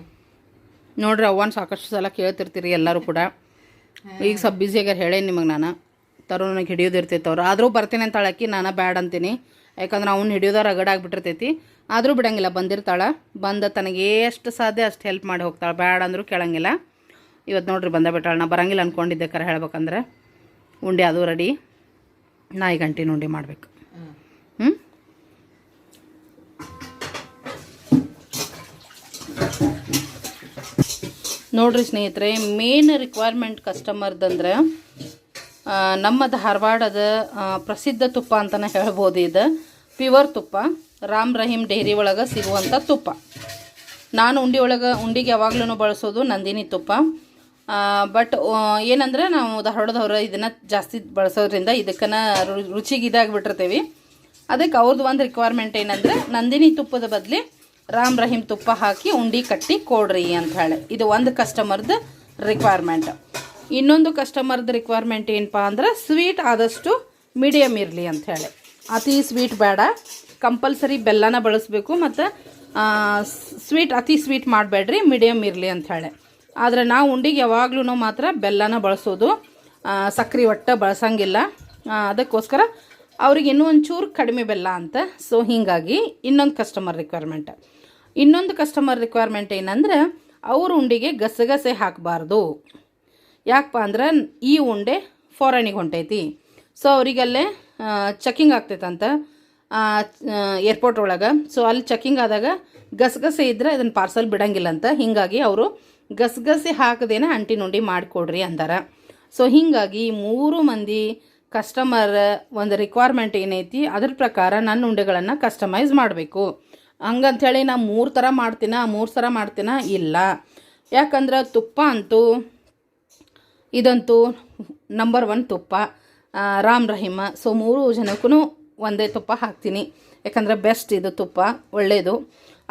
ನೋಡ್ರಿ ಅವ್ವನ್ ಸಾಕಷ್ಟು ಸಲ ಕೇಳ್ತಿರ್ತೀರಿ ಎಲ್ಲರೂ ಕೂಡ. ಈಗ ಸ್ವಲ್ಪ ಬ್ಯುಸಿ ಆಗ್ಯಾರ ಹೇಳೇನಿ ನಿಮಗೆ ನಾನು. ತರೋನಿಗೆ ಹಿಡಿಯೋದು ಇರ್ತೈತೆ ಅವ್ರು. ಆದರೂ ಬರ್ತೀನಿ ಅಂತ ನಾನು ಬ್ಯಾಡ್ ಅಂತೀನಿ. ಯಾಕಂದ್ರೆ ಅವ್ನು ಹಿಡಿಯೋದಾರ ರಗಡ ಆಗ್ಬಿಟ್ಟಿರ್ತೈತಿ. ಆದರೂ ಬಿಡಂಗಿಲ್ಲ, ಬಂದಿರ್ತಾಳ. ಬಂದ ತನಗೆ ಎಷ್ಟು ಸಾಧ್ಯ ಅಷ್ಟು ಹೆಲ್ಪ್ ಮಾಡಿ ಹೋಗ್ತಾಳೆ. ಬ್ಯಾಡ ಅಂದರೂ ಕೇಳಂಗಿಲ್ಲ. ಇವತ್ತು ನೋಡ್ರಿ ಬಂದ ಬಿಟ್ಟಾಳೆ. ನಾ ಬರಂಗಿಲ್ಲ ಅಂದ್ಕೊಂಡಿದ್ದೆ ಕರೆ ಹೇಳ್ಬೇಕಂದ್ರೆ. ಉಂಡೆ ಅದು ರೆಡಿ. ನಾಯಿ ಗಂಟಿನ ಉಂಡೆ ಮಾಡಬೇಕು. ಹ್ಞೂ ನೋಡ್ರಿ ಸ್ನೇಹಿತರೆ ಮೇನ್ ರಿಕ್ವೈರ್ಮೆಂಟ್ ಕಸ್ಟಮರ್ದಂದ್ರೆ ನಮ್ಮ ಧಾರವಾಡದ ಪ್ರಸಿದ್ಧ ತುಪ್ಪ ಅಂತಲೇ ಹೇಳ್ಬೋದು ಇದು. ಪ್ಯೂರ್ ತುಪ್ಪ. ರಾಮ್ ರಹೀಮ್ ಡೈರಿ ಒಳಗೆ ಸಿಗುವಂಥ ತುಪ್ಪ. ನಾನು ಉಂಡಿ ಒಳಗೆ, ಉಂಡಿಗೆ ಯಾವಾಗ್ಲೂ ಬಳಸೋದು ನಂದಿನಿ ತುಪ್ಪ. ಬಟ್ ಏನಂದ್ರೆ ನಾವು ಧಾರವಾಡದವ್ರು ಇದನ್ನು ಜಾಸ್ತಿ ಬಳಸೋದ್ರಿಂದ ಇದಕ್ಕನ ರುಚಿಗೆ ಇದಾಗಿಬಿಟ್ಟಿರ್ತೀವಿ. ಅದಕ್ಕೆ ಅವ್ರದ್ದು ಒಂದು ರಿಕ್ವೈರ್ಮೆಂಟ್ ಏನಂದ್ರೆ ನಂದಿನಿ ತುಪ್ಪದ ಬದಲಿ ರಾಮ್ ರಹೀಮ್ ತುಪ್ಪ ಹಾಕಿ ಉಂಡಿ ಕಟ್ಟಿ ಕೊಡ್ರಿ ಅಂತ ಹೇಳಿ. ಇದು ಒಂದು ಕಸ್ಟಮರ್ದು ರಿಕ್ವೈರ್ಮೆಂಟ್ ಇನ್ನೊಂದು ಕಸ್ಟಮರ್ದು ರಿಕ್ವೈರ್ಮೆಂಟ್ ಏನಪ್ಪ ಅಂದ್ರೆ ಸ್ವೀಟ್ ಆದಷ್ಟು ಮೀಡಿಯಮ್ ಇರಲಿ ಅಂಥೇಳಿ ಅತಿ ಸ್ವೀಟ್ ಬೇಡ ಕಂಪಲ್ಸರಿ ಬೆಲ್ಲನ ಬಳಸಬೇಕು ಮತ್ತು ಸ್ವೀಟ್ ಅತಿ ಸ್ವೀಟ್ ಮಾಡಬೇಡ್ರಿ ಮೀಡಿಯಮ್ ಇರಲಿ ಅಂತ ಹೇಳಿ. ಆದರೆ ನಾವು ಉಂಡಿಗೆ ಯಾವಾಗ್ಲೂ ಮಾತ್ರ ಬೆಲ್ಲನ ಬಳಸೋದು ಸಕ್ಕರೆ ಒಟ್ಟು ಬಳಸಂಗಿಲ್ಲ. ಅದಕ್ಕೋಸ್ಕರ ಅವ್ರಿಗೆ ಇನ್ನೂ ಒಂಚೂರು ಕಡಿಮೆ ಬೆಲ್ಲ ಅಂತ. ಸೊ ಹೀಗಾಗಿ ಇನ್ನೊಂದು ಕಸ್ಟಮರ್ ರಿಕ್ವೈರ್ಮೆಂಟ್ ಇನ್ನೊಂದು ಕಸ್ಟಮರ್ ರಿಕ್ವೈರ್ಮೆಂಟ್ ಏನಂದ್ರೆ, ಅವ್ರ ಉಂಡಿಗೆ ಗಸಗಸೆ ಹಾಕಬಾರ್ದು. ಯಾಕಪ್ಪ ಅಂದ್ರೆ ಈ ಉಂಡೆ ಫಾರನಿಗೆ ಹೊಂಟೈತಿ. ಸೊ ಅವರಿಗಲ್ಲೇ ಚೆಕಿಂಗ್ ಆಗ್ತೈತಂತ. ಏರ್ಪೋರ್ಟ್ ಒಳಗೆ. ಸೊ ಅಲ್ಲಿ ಚೆಕಿಂಗ್ ಆದಾಗ ಗಸಗಸೆ ಇದ್ದರೆ ಅದನ್ನು ಪಾರ್ಸಲ್ ಬಿಡಂಗಿಲ್ಲ ಅಂತ. ಹೀಗಾಗಿ ಅವರು ಗಸಗಸೆ ಹಾಕದೇನೆ ಅಂಟಿ ನುಂಡಿ ಮಾಡಿಕೊಡ್ರಿ ಅಂದಾರ. ಸೊ ಹೀಗಾಗಿ ಮೂರು ಮಂದಿ ಕಸ್ಟಮರ್ ಒಂದು ರಿಕ್ವೈರ್ಮೆಂಟ್ ಏನೈತಿ, ಅದ್ರ ಪ್ರಕಾರ ನನ್ನ ಉಂಡೆಗಳನ್ನು ಕಸ್ಟಮೈಸ್ ಮಾಡಬೇಕು. ಹಂಗಂಥೇಳಿ ನಾ ಮೂರು ಥರ ಮಾಡ್ತೀನ, ಮೂರು ಥರ ಮಾಡ್ತೀನ? ಇಲ್ಲ. ಯಾಕಂದ್ರೆ ತುಪ್ಪ ಅಂತೂ, ಇದಂತೂ ನಂಬರ್ ಒನ್ ತುಪ್ಪ. ರಾಮ್ ರಹೀಮ. ಸೊ ಮೂರು ಜನಕ್ಕೂ ಒಂದೇ ತುಪ್ಪ ಹಾಕ್ತೀನಿ. ಯಾಕಂದ್ರೆ ಬೆಸ್ಟ್ ಇದು ತುಪ್ಪ ಒಳ್ಳೆಯದು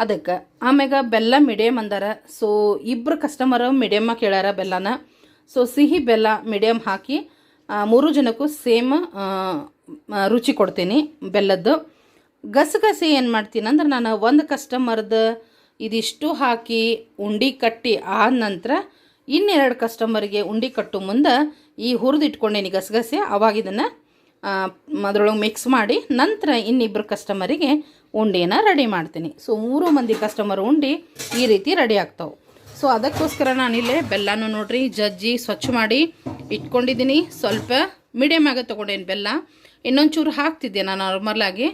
ಅದಕ್ಕೆ ಆಮ್ಯಾಗ ಬೆಲ್ಲ ಮೀಡಿಯಮ್ ಅಂದಾರ. ಸೊ ಇಬ್ಬರು ಕಸ್ಟಮರ್ ಮೀಡಿಯಮ್ ಕೇಳ್ಯಾರ ಬೆಲ್ಲನ. ಸೊ ಸಿಹಿ ಬೆಲ್ಲ ಮೀಡಿಯಮ್ ಹಾಕಿ ಮೂರು ಜನಕ್ಕೂ ಸೇಮ್ ರುಚಿ ಕೊಡ್ತೀನಿ ಬೆಲ್ಲದ್ದು. ಗಸಗಸೆ ಏನು ಮಾಡ್ತೀನಿ ಅಂದ್ರೆ ನಾನು ಒಂದು ಕಸ್ಟಮರ್ದು ಇದಿಷ್ಟು ಹಾಕಿ ಉಂಡಿ ಕಟ್ಟಿ ಆದ ನಂತರ ಇನ್ನೆರಡು ಕಸ್ಟಮರ್ಗೆ ಉಂಡಿ ಕಟ್ಟು ಮುಂದೆ ಈ ಹುರಿದಿಟ್ಕೊಂಡೇನಿ ಗಸಗಸೆ. ಅವಾಗ ಇದನ್ನು ಅದರೊಳಗೆ ಮಿಕ್ಸ್ ಮಾಡಿ ನಂತರ ಇನ್ನಿಬ್ಬರು ಕಸ್ಟಮರಿಗೆ ಉಂಡೆನ ರೆಡಿ ಮಾಡ್ತೀನಿ. ಸೊ ಮೂರು ಮಂದಿ ಕಸ್ಟಮರ್ ಉಂಡಿ ಈ ರೀತಿ ರೆಡಿ ಆಗ್ತಾವೆ. ಸೊ ಅದಕ್ಕೋಸ್ಕರ ನಾನಿಲ್ಲೇ ಬೆಲ್ಲನೂ ನೋಡ್ರಿ, ಜಜ್ಜಿ ಸ್ವಚ್ಛ ಮಾಡಿ ಇಟ್ಕೊಂಡಿದ್ದೀನಿ. ಸ್ವಲ್ಪ ಮೀಡಿಯಮ್ ಆಗ ತೊಗೊಂಡೇನು ಬೆಲ್ಲ. ಇನ್ನೊಂಚೂರು ಹಾಕ್ತಿದ್ದೆ ನಾನು ನಾರ್ಮಲಾಗಿ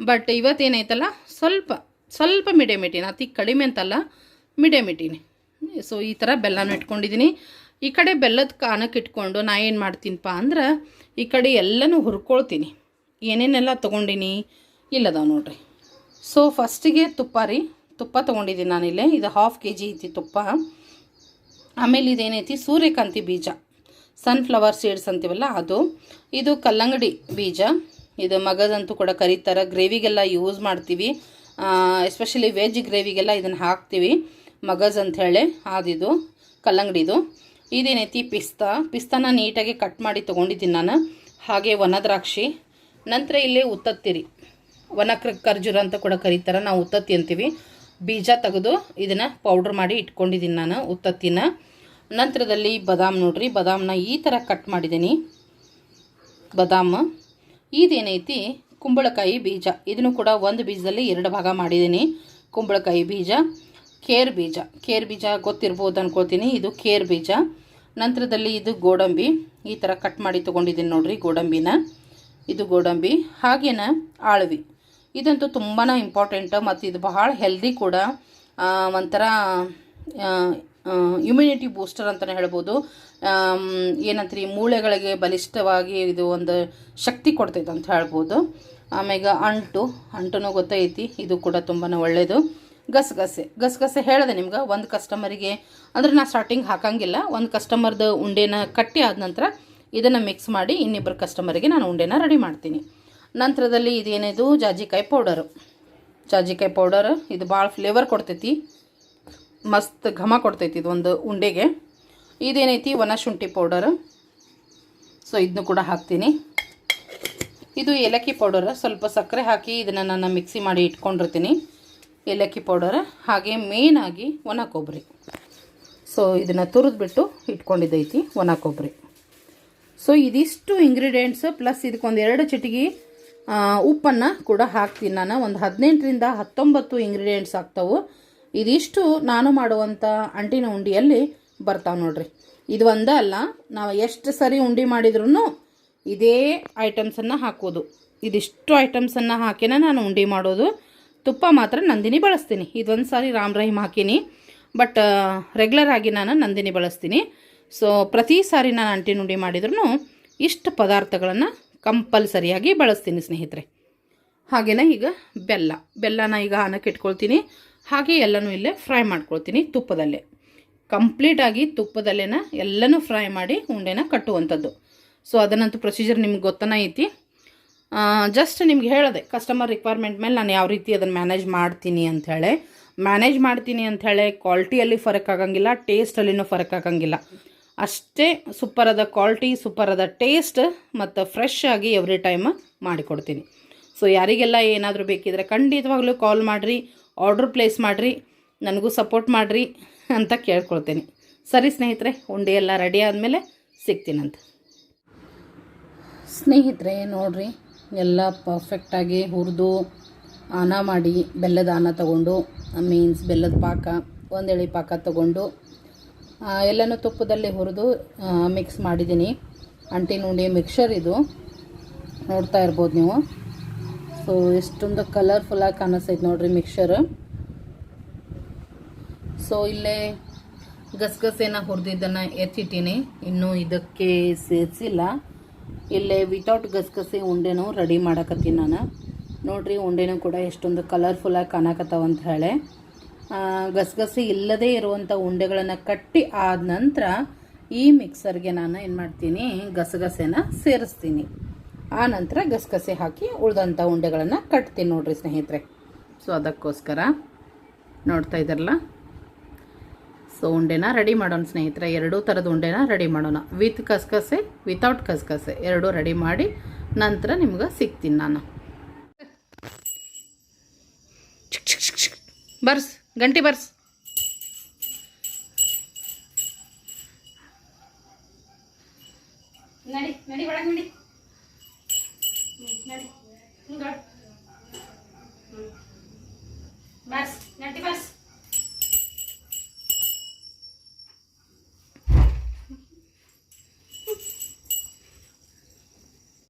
ಬಟ್ ಇವತ್ತೇನೈತಲ್ಲ ಸ್ವಲ್ಪ ಸ್ವಲ್ಪ ಮೀಡಿಯಮ್ ಇಟ್ಟೀನಿ. ಅತಿ ಕಡಿಮೆ ಅಂತಲ್ಲ ಮೀಡಿಯಮ್ ಇಟ್ಟೀನಿ. ಸೊ ಈ ಥರ ಬೆಲ್ಲನೂ ಇಟ್ಕೊಂಡಿದ್ದೀನಿ. ಈ ಕಡೆ ಬೆಲ್ಲದ ಕಾನಕ್ಕೆ ಇಟ್ಕೊಂಡು ನಾ ಏನು ಮಾಡ್ತೀನಪ್ಪ ಅಂದ್ರೆ ಈ ಕಡೆ ಎಲ್ಲನೂ ಹುರ್ಕೊಳ್ತೀನಿ. ಏನೇನೆಲ್ಲ ತೊಗೊಂಡಿನಿ? ಇಲ್ಲದಾವ ನೋಡ್ರಿ. ಸೊ ಫಸ್ಟಿಗೆ ತುಪ್ಪ ರೀ. ತುಪ್ಪ ತೊಗೊಂಡಿದ್ದೀನಿ ನಾನಿಲ್ಲೇ. ಇದು ಹಾಫ್ ಕೆ ಜಿ ಐತಿ ತುಪ್ಪ. ಆಮೇಲೆ ಇದೇನೈತಿ? ಸೂರ್ಯಕಾಂತಿ ಬೀಜ. ಸನ್ಫ್ಲವರ್ ಸೀಡ್ಸ್ ಅಂತೀವಲ್ಲ ಅದು. ಇದು ಕಲ್ಲಂಗಡಿ ಬೀಜ. ಇದು ಮಗದಂತೂ ಕೂಡ ಕರೀತಾರೆ. ಗ್ರೇವಿಗೆಲ್ಲ ಯೂಸ್ ಮಾಡ್ತೀವಿ. ಎಸ್ಪೆಷಲಿ ವೆಜ್ ಗ್ರೇವಿಗೆಲ್ಲ ಇದನ್ನು ಹಾಕ್ತೀವಿ. ಮಗಜ್ ಅಂತ ಹೇಳಿ ಆದಿದು, ಕಲ್ಲಂಗಡಿದು. ಇದೇನೈತಿ? ಪಿಸ್ತಾ. ಪಿಸ್ತಾನ ನೀಟಾಗಿ ಕಟ್ ಮಾಡಿ ತೊಗೊಂಡಿದ್ದೀನಿ ನಾನು. ಹಾಗೆ ವನದ್ರಾಕ್ಷಿ ನಂತರ ಇಲ್ಲಿ ಉತ್ತತ್ತಿರಿ. ಒಣ ಖರ್ಜೂರ ಅಂತ ಕೂಡ ಕರೀತಾರೆ. ನಾವು ಉತ್ತತ್ತಿ ಅಂತೀವಿ. ಬೀಜ ತೆಗೆದು ಇದನ್ನು ಪೌಡ್ರ್ ಮಾಡಿ ಇಟ್ಕೊಂಡಿದ್ದೀನಿ ನಾನು ಉತ್ತತ್ತಿನ. ನಂತರದಲ್ಲಿ ಬದಾಮ್ ನೋಡ್ರಿ. ಬದಾಮನ್ನ ಈ ಥರ ಕಟ್ ಮಾಡಿದ್ದೀನಿ. ಬದಾಮ. ಇದೇನೈತಿ? ಕುಂಬಳಕಾಯಿ ಬೀಜ. ಇದನ್ನು ಕೂಡ ಒಂದು ಬೀಜದಲ್ಲಿ ಎರಡು ಭಾಗ ಮಾಡಿದ್ದೀನಿ. ಕುಂಬಳಕಾಯಿ ಬೀಜ. ಕೇರ್ ಬೀಜ. ಕೇರ್ ಬೀಜ ಗೊತ್ತಿರ್ಬೋದು ಅನ್ಕೋತೀನಿ. ಇದು ಕೇರ್ ಬೀಜ. ನಂತರದಲ್ಲಿ ಇದು ಗೋಡಂಬಿ. ಈ ಥರ ಕಟ್ ಮಾಡಿ ತೊಗೊಂಡಿದ್ದೀನಿ ನೋಡ್ರಿ ಗೋಡಂಬಿನ. ಇದು ಗೋಡಂಬಿ. ಹಾಗೇನ ಆಳ್ವಿ. ಇದಂತೂ ತುಂಬಾ ಇಂಪಾರ್ಟೆಂಟ್ ಮತ್ತು ಇದು ಬಹಳ ಹೆಲ್ದಿ ಕೂಡ. ಒಂಥರ ಇಮ್ಯುನಿಟಿ ಬೂಸ್ಟರ್ ಅಂತಲೇ ಹೇಳ್ಬೋದು. ಏನಂತೀರಿ, ಮೂಳೆಗಳಿಗೆ ಬಲಿಷ್ಠವಾಗಿ ಇದು ಒಂದು ಶಕ್ತಿ ಕೊಡ್ತೈತೆ ಅಂತ ಹೇಳ್ಬೋದು. ಆಮೇಲೆ ಅಂಟು. ಅಂಟುನೂ ಗೊತ್ತೈತಿ. ಇದು ಕೂಡ ತುಂಬಾ ಒಳ್ಳೆಯದು ಗಸಗಸೆ ಗಸಗಸೆ ಹೇಳಿದೆ ನಿಮ್ಗೆ, ಒಂದು ಕಸ್ಟಮರಿಗೆ ಅಂದರೆ ನಾ ಸ್ಟಾರ್ಟಿಂಗ್ ಹಾಕಂಗಿಲ್ಲ, ಒಂದು ಕಸ್ಟಮರ್ದು ಉಂಡೆನ ಕಟ್ಟಿ ಆದ ನಂತರ ಇದನ್ನು ಮಿಕ್ಸ್ ಮಾಡಿ ಇನ್ನಿಬ್ಬರು ಕಸ್ಟಮರಿಗೆ ನಾನು ಉಂಡೆನ ರೆಡಿ ಮಾಡ್ತೀನಿ. ನಂತರದಲ್ಲಿ ಇದೇನಿದು? ಜಾಜಿಕಾಯಿ ಪೌಡರು ಜಾಜಿಕಾಯಿ ಪೌಡರ್ ಇದು ಭಾಳ ಫ್ಲೇವರ್ ಕೊಡ್ತೈತಿ. ಮಸ್ತ್ ಘಮ ಕೊಡ್ತೈತಿ ಇದು ಒಂದು ಉಂಡೆಗೆ. ಇದೇನೈತಿ? ಒಣ ಶುಂಠಿ ಪೌಡರ್ ಸೊ ಇದನ್ನು ಕೂಡ ಹಾಕ್ತೀನಿ. ಇದು ಏಲಕ್ಕಿ ಪೌಡರ್ ಸ್ವಲ್ಪ ಸಕ್ಕರೆ ಹಾಕಿ ಇದನ್ನು ನಾನು ಮಿಕ್ಸಿ ಮಾಡಿ ಇಟ್ಕೊಂಡಿರ್ತೀನಿ. ಏಲಕ್ಕಿ ಪೌಡರ್, ಹಾಗೆ ಮೇಯ್ನಾಗಿ ಒಣ ಕೊಬ್ಬರಿ. ಸೊ ಇದನ್ನು ತುರಿದ್ಬಿಟ್ಟು ಇಟ್ಕೊಂಡಿದ್ದೈತಿ ಒಣ ಕೊಬ್ಬರಿ. ಸೊ ಇದಿಷ್ಟು ಇಂಗ್ರೀಡಿಯೆಂಟ್ಸ್ ಪ್ಲಸ್ ಇದಕ್ಕೊಂದು ಎರಡು ಚಿಟಿಗೆ ಉಪ್ಪನ್ನು ಕೂಡ ಹಾಕ್ತೀನಿ ನಾನು. ಒಂದು ಹದಿನೆಂಟರಿಂದ ಹತ್ತೊಂಬತ್ತು ಇಂಗ್ರೀಡಿಯೆಂಟ್ಸ್ ಆಗ್ತಾವೆ. ಇದಿಷ್ಟು ನಾನು ಮಾಡುವಂಥ ಅಂಟಿನ ಉಂಡಿಯಲ್ಲಿ ಬರ್ತಾವೆ ನೋಡ್ರಿ. ಇದು ಒಂದೇ ಅಲ್ಲ, ನಾವು ಎಷ್ಟು ಸರಿ ಉಂಡಿ ಮಾಡಿದ್ರೂ ಇದೇ ಐಟಮ್ಸನ್ನು ಹಾಕೋದು. ಇದಿಷ್ಟು ಐಟಮ್ಸನ್ನು ಹಾಕಿನ ನಾನು ಉಂಡಿ ಮಾಡೋದು. ತುಪ್ಪ ಮಾತ್ರ ನಂದಿನಿ ಬಳಸ್ತೀನಿ. ಇದೊಂದು ಸಾರಿ ರಾಮ್ ರಹೀಮ್ ಹಾಕೀನಿ. ಬಟ್ ರೆಗ್ಯುಲರ್ ಆಗಿ ನಾನು ನಂದಿನಿ ಬಳಸ್ತೀನಿ. ಸೊ ಪ್ರತಿ ಸಾರಿ ನಾನು ಅಂಟಿ ನುಡಿ ಮಾಡಿದ್ರೂ ಇಷ್ಟು ಪದಾರ್ಥಗಳನ್ನು ಕಂಪಲ್ಸರಿಯಾಗಿ ಬಳಸ್ತೀನಿ ಸ್ನೇಹಿತರೆ. ಹಾಗೆಯೇ ಈಗ ಬೆಲ್ಲ. ಬೆಲ್ಲನ ಈಗ ಹಾನಕ್ಕೆ ಇಟ್ಕೊಳ್ತೀನಿ. ಹಾಗೆ ಎಲ್ಲನೂ ಇಲ್ಲೇ ಫ್ರೈ ಮಾಡ್ಕೊಳ್ತೀನಿ ತುಪ್ಪದಲ್ಲೇ. ಕಂಪ್ಲೀಟಾಗಿ ತುಪ್ಪದಲ್ಲೇನ ಎಲ್ಲನೂ ಫ್ರೈ ಮಾಡಿ ಉಂಡೆನ ಕಟ್ಟುವಂಥದ್ದು. ಸೊ ಅದನ್ನಂತೂ ಪ್ರೊಸೀಜರ್ ನಿಮ್ಗೆ ಗೊತ್ತನೇ ಐತಿ. ಜಸ್ಟ್ ನಿಮ್ಗೆ ಹೇಳಿದೆ ಕಸ್ಟಮರ್ ರಿಕ್ವೈರ್ಮೆಂಟ್ ಮೇಲೆ ನಾನು ಯಾವ ರೀತಿ ಅದನ್ನು ಮ್ಯಾನೇಜ್ ಮಾಡ್ತೀನಿ ಅಂಥೇಳಿ ಮ್ಯಾನೇಜ್ ಮಾಡ್ತೀನಿ ಅಂಥೇಳಿ ಕ್ವಾಲಿಟಿಯಲ್ಲಿ ಫರಕ್ ಆಗಂಗಿಲ್ಲ ಟೇಸ್ಟಲ್ಲಿನೂ ಫರಕ್ ಆಗಂಗಿಲ್ಲ. ಅಷ್ಟೇ ಸೂಪರ್ ಅದ ಕ್ವಾಲಿಟಿ ಸೂಪರ್ ಅದ ಟೇಸ್ಟ್ ಮತ್ತು ಫ್ರೆಶ್ ಆಗಿ ಎವ್ರಿ ಟೈಮ್ ಮಾಡಿಕೊಡ್ತೀನಿ. ಸೊ ಯಾರಿಗೆಲ್ಲ ಏನಾದರೂ ಬೇಕಿದ್ರೆ ಖಂಡಿತವಾಗ್ಲೂ ಕಾಲ್ ಮಾಡಿರಿ ಆರ್ಡ್ರ್ ಪ್ಲೇಸ್ ಮಾಡಿರಿ, ನನಗೂ ಸಪೋರ್ಟ್ ಮಾಡಿರಿ ಅಂತ ಕೇಳ್ಕೊಳ್ತೀನಿ. ಸರಿ ಸ್ನೇಹಿತರೆ, ಉಂಡೆ ಎಲ್ಲ ರೆಡಿ ಆದಮೇಲೆ ಸಿಗ್ತೀನಂತ. ಸ್ನೇಹಿತರೆ, ನೋಡ್ರಿ ಎಲ್ಲ ಪರ್ಫೆಕ್ಟಾಗಿ ಹುರಿದು ಆನ ಮಾಡಿ ಬೆಲ್ಲದ ಆನ ತಗೊಂಡು ಮೀನ್ಸ್ ಬೆಲ್ಲದ ಪಾಕ ಒಂದು ಎಳೆ ಪಾಕ ತಗೊಂಡು ಎಲ್ಲನೂ ತುಪ್ಪದಲ್ಲಿ ಹುರಿದು ಮಿಕ್ಸ್ ಮಾಡಿದ್ದೀನಿ. ಅಂಟಿನ ಉಂಡೆ ಮಿಕ್ಸರ್ ಇದು. ನೋಡ್ತಾ ಇರ್ಬೋದು ನೀವು. ಸೊ ಎಷ್ಟೊಂದು ಕಲರ್ಫುಲ್ಲಾಗಿ ಕಾಣಿಸ್ತೈತೆ ನೋಡಿರಿ ಮಿಕ್ಸರ್ ಸೊ ಇಲ್ಲೇ ಗಸಗಸೆನ ಹುರಿದಿದ್ದನ್ನು ಎತ್ತಿಟ್ಟೀನಿ. ಇನ್ನೂ ಇದಕ್ಕೆ ಸೇರಿಸಿಲ್ಲ. ಇಲ್ಲೇ ವಿತೌಟ್ ಗಸಗಸೆ ಉಂಡೆನೂ ರೆಡಿ ಮಾಡಕತ್ತೀನಿ ನಾನು. ನೋಡ್ರಿ ಉಂಡೆನೂ ಕೂಡ ಎಷ್ಟೊಂದು ಕಲರ್ಫುಲ್ಲಾಗಿ ಕಾಣಕತ್ತಾವ ಅಂತ ಹೇಳಿ. ಗಸಗಸೆ ಇಲ್ಲದೇ ಇರುವಂಥ ಉಂಡೆಗಳನ್ನು ಕಟ್ಟಿ ಆದ ನಂತರ ಈ ಮಿಕ್ಸರ್ಗೆ ನಾನು ಏನು ಮಾಡ್ತೀನಿ, ಗಸಗಸೆನ ಸೇರಿಸ್ತೀನಿ. ಆ ನಂತರ ಗಸಗಸೆ ಹಾಕಿ ಉಳಿದಂಥ ಉಂಡೆಗಳನ್ನು ಕಟ್ತೀನಿ ನೋಡ್ರಿ ಸ್ನೇಹಿತರೆ. ಸೊ ಅದಕ್ಕೋಸ್ಕರ ನೋಡ್ತಾ ಇದ್ದಾರಲ್ಲ? ಉಂಡೆನ ರೆಡಿ ಮಾಡೋಣ ಸ್ನೇಹಿತರೆ. ಎರಡೂ ಥರದ ಉಂಡೆನ ರೆಡಿ ಮಾಡೋಣ. ವಿತ್ ಕಸಕಸೆ ವಿತೌಟ್ ಕಸಕಸೆ. ಎರಡೂ ರೆಡಿ ಮಾಡಿ ನಂತರ ನಿಮ್ಗೆ ಸಿಗ್ತೀನಿ ನಾನು. ಬರ್ಸ್, ಗಂಟಿ ಬರ್ಸ್. ನಡಿ ನಡಿ ಒಳಗೆ ನಡಿ. ನಡಿ. ಬರ್ಸ್ ನಟಿ ಬರ್ಸ್.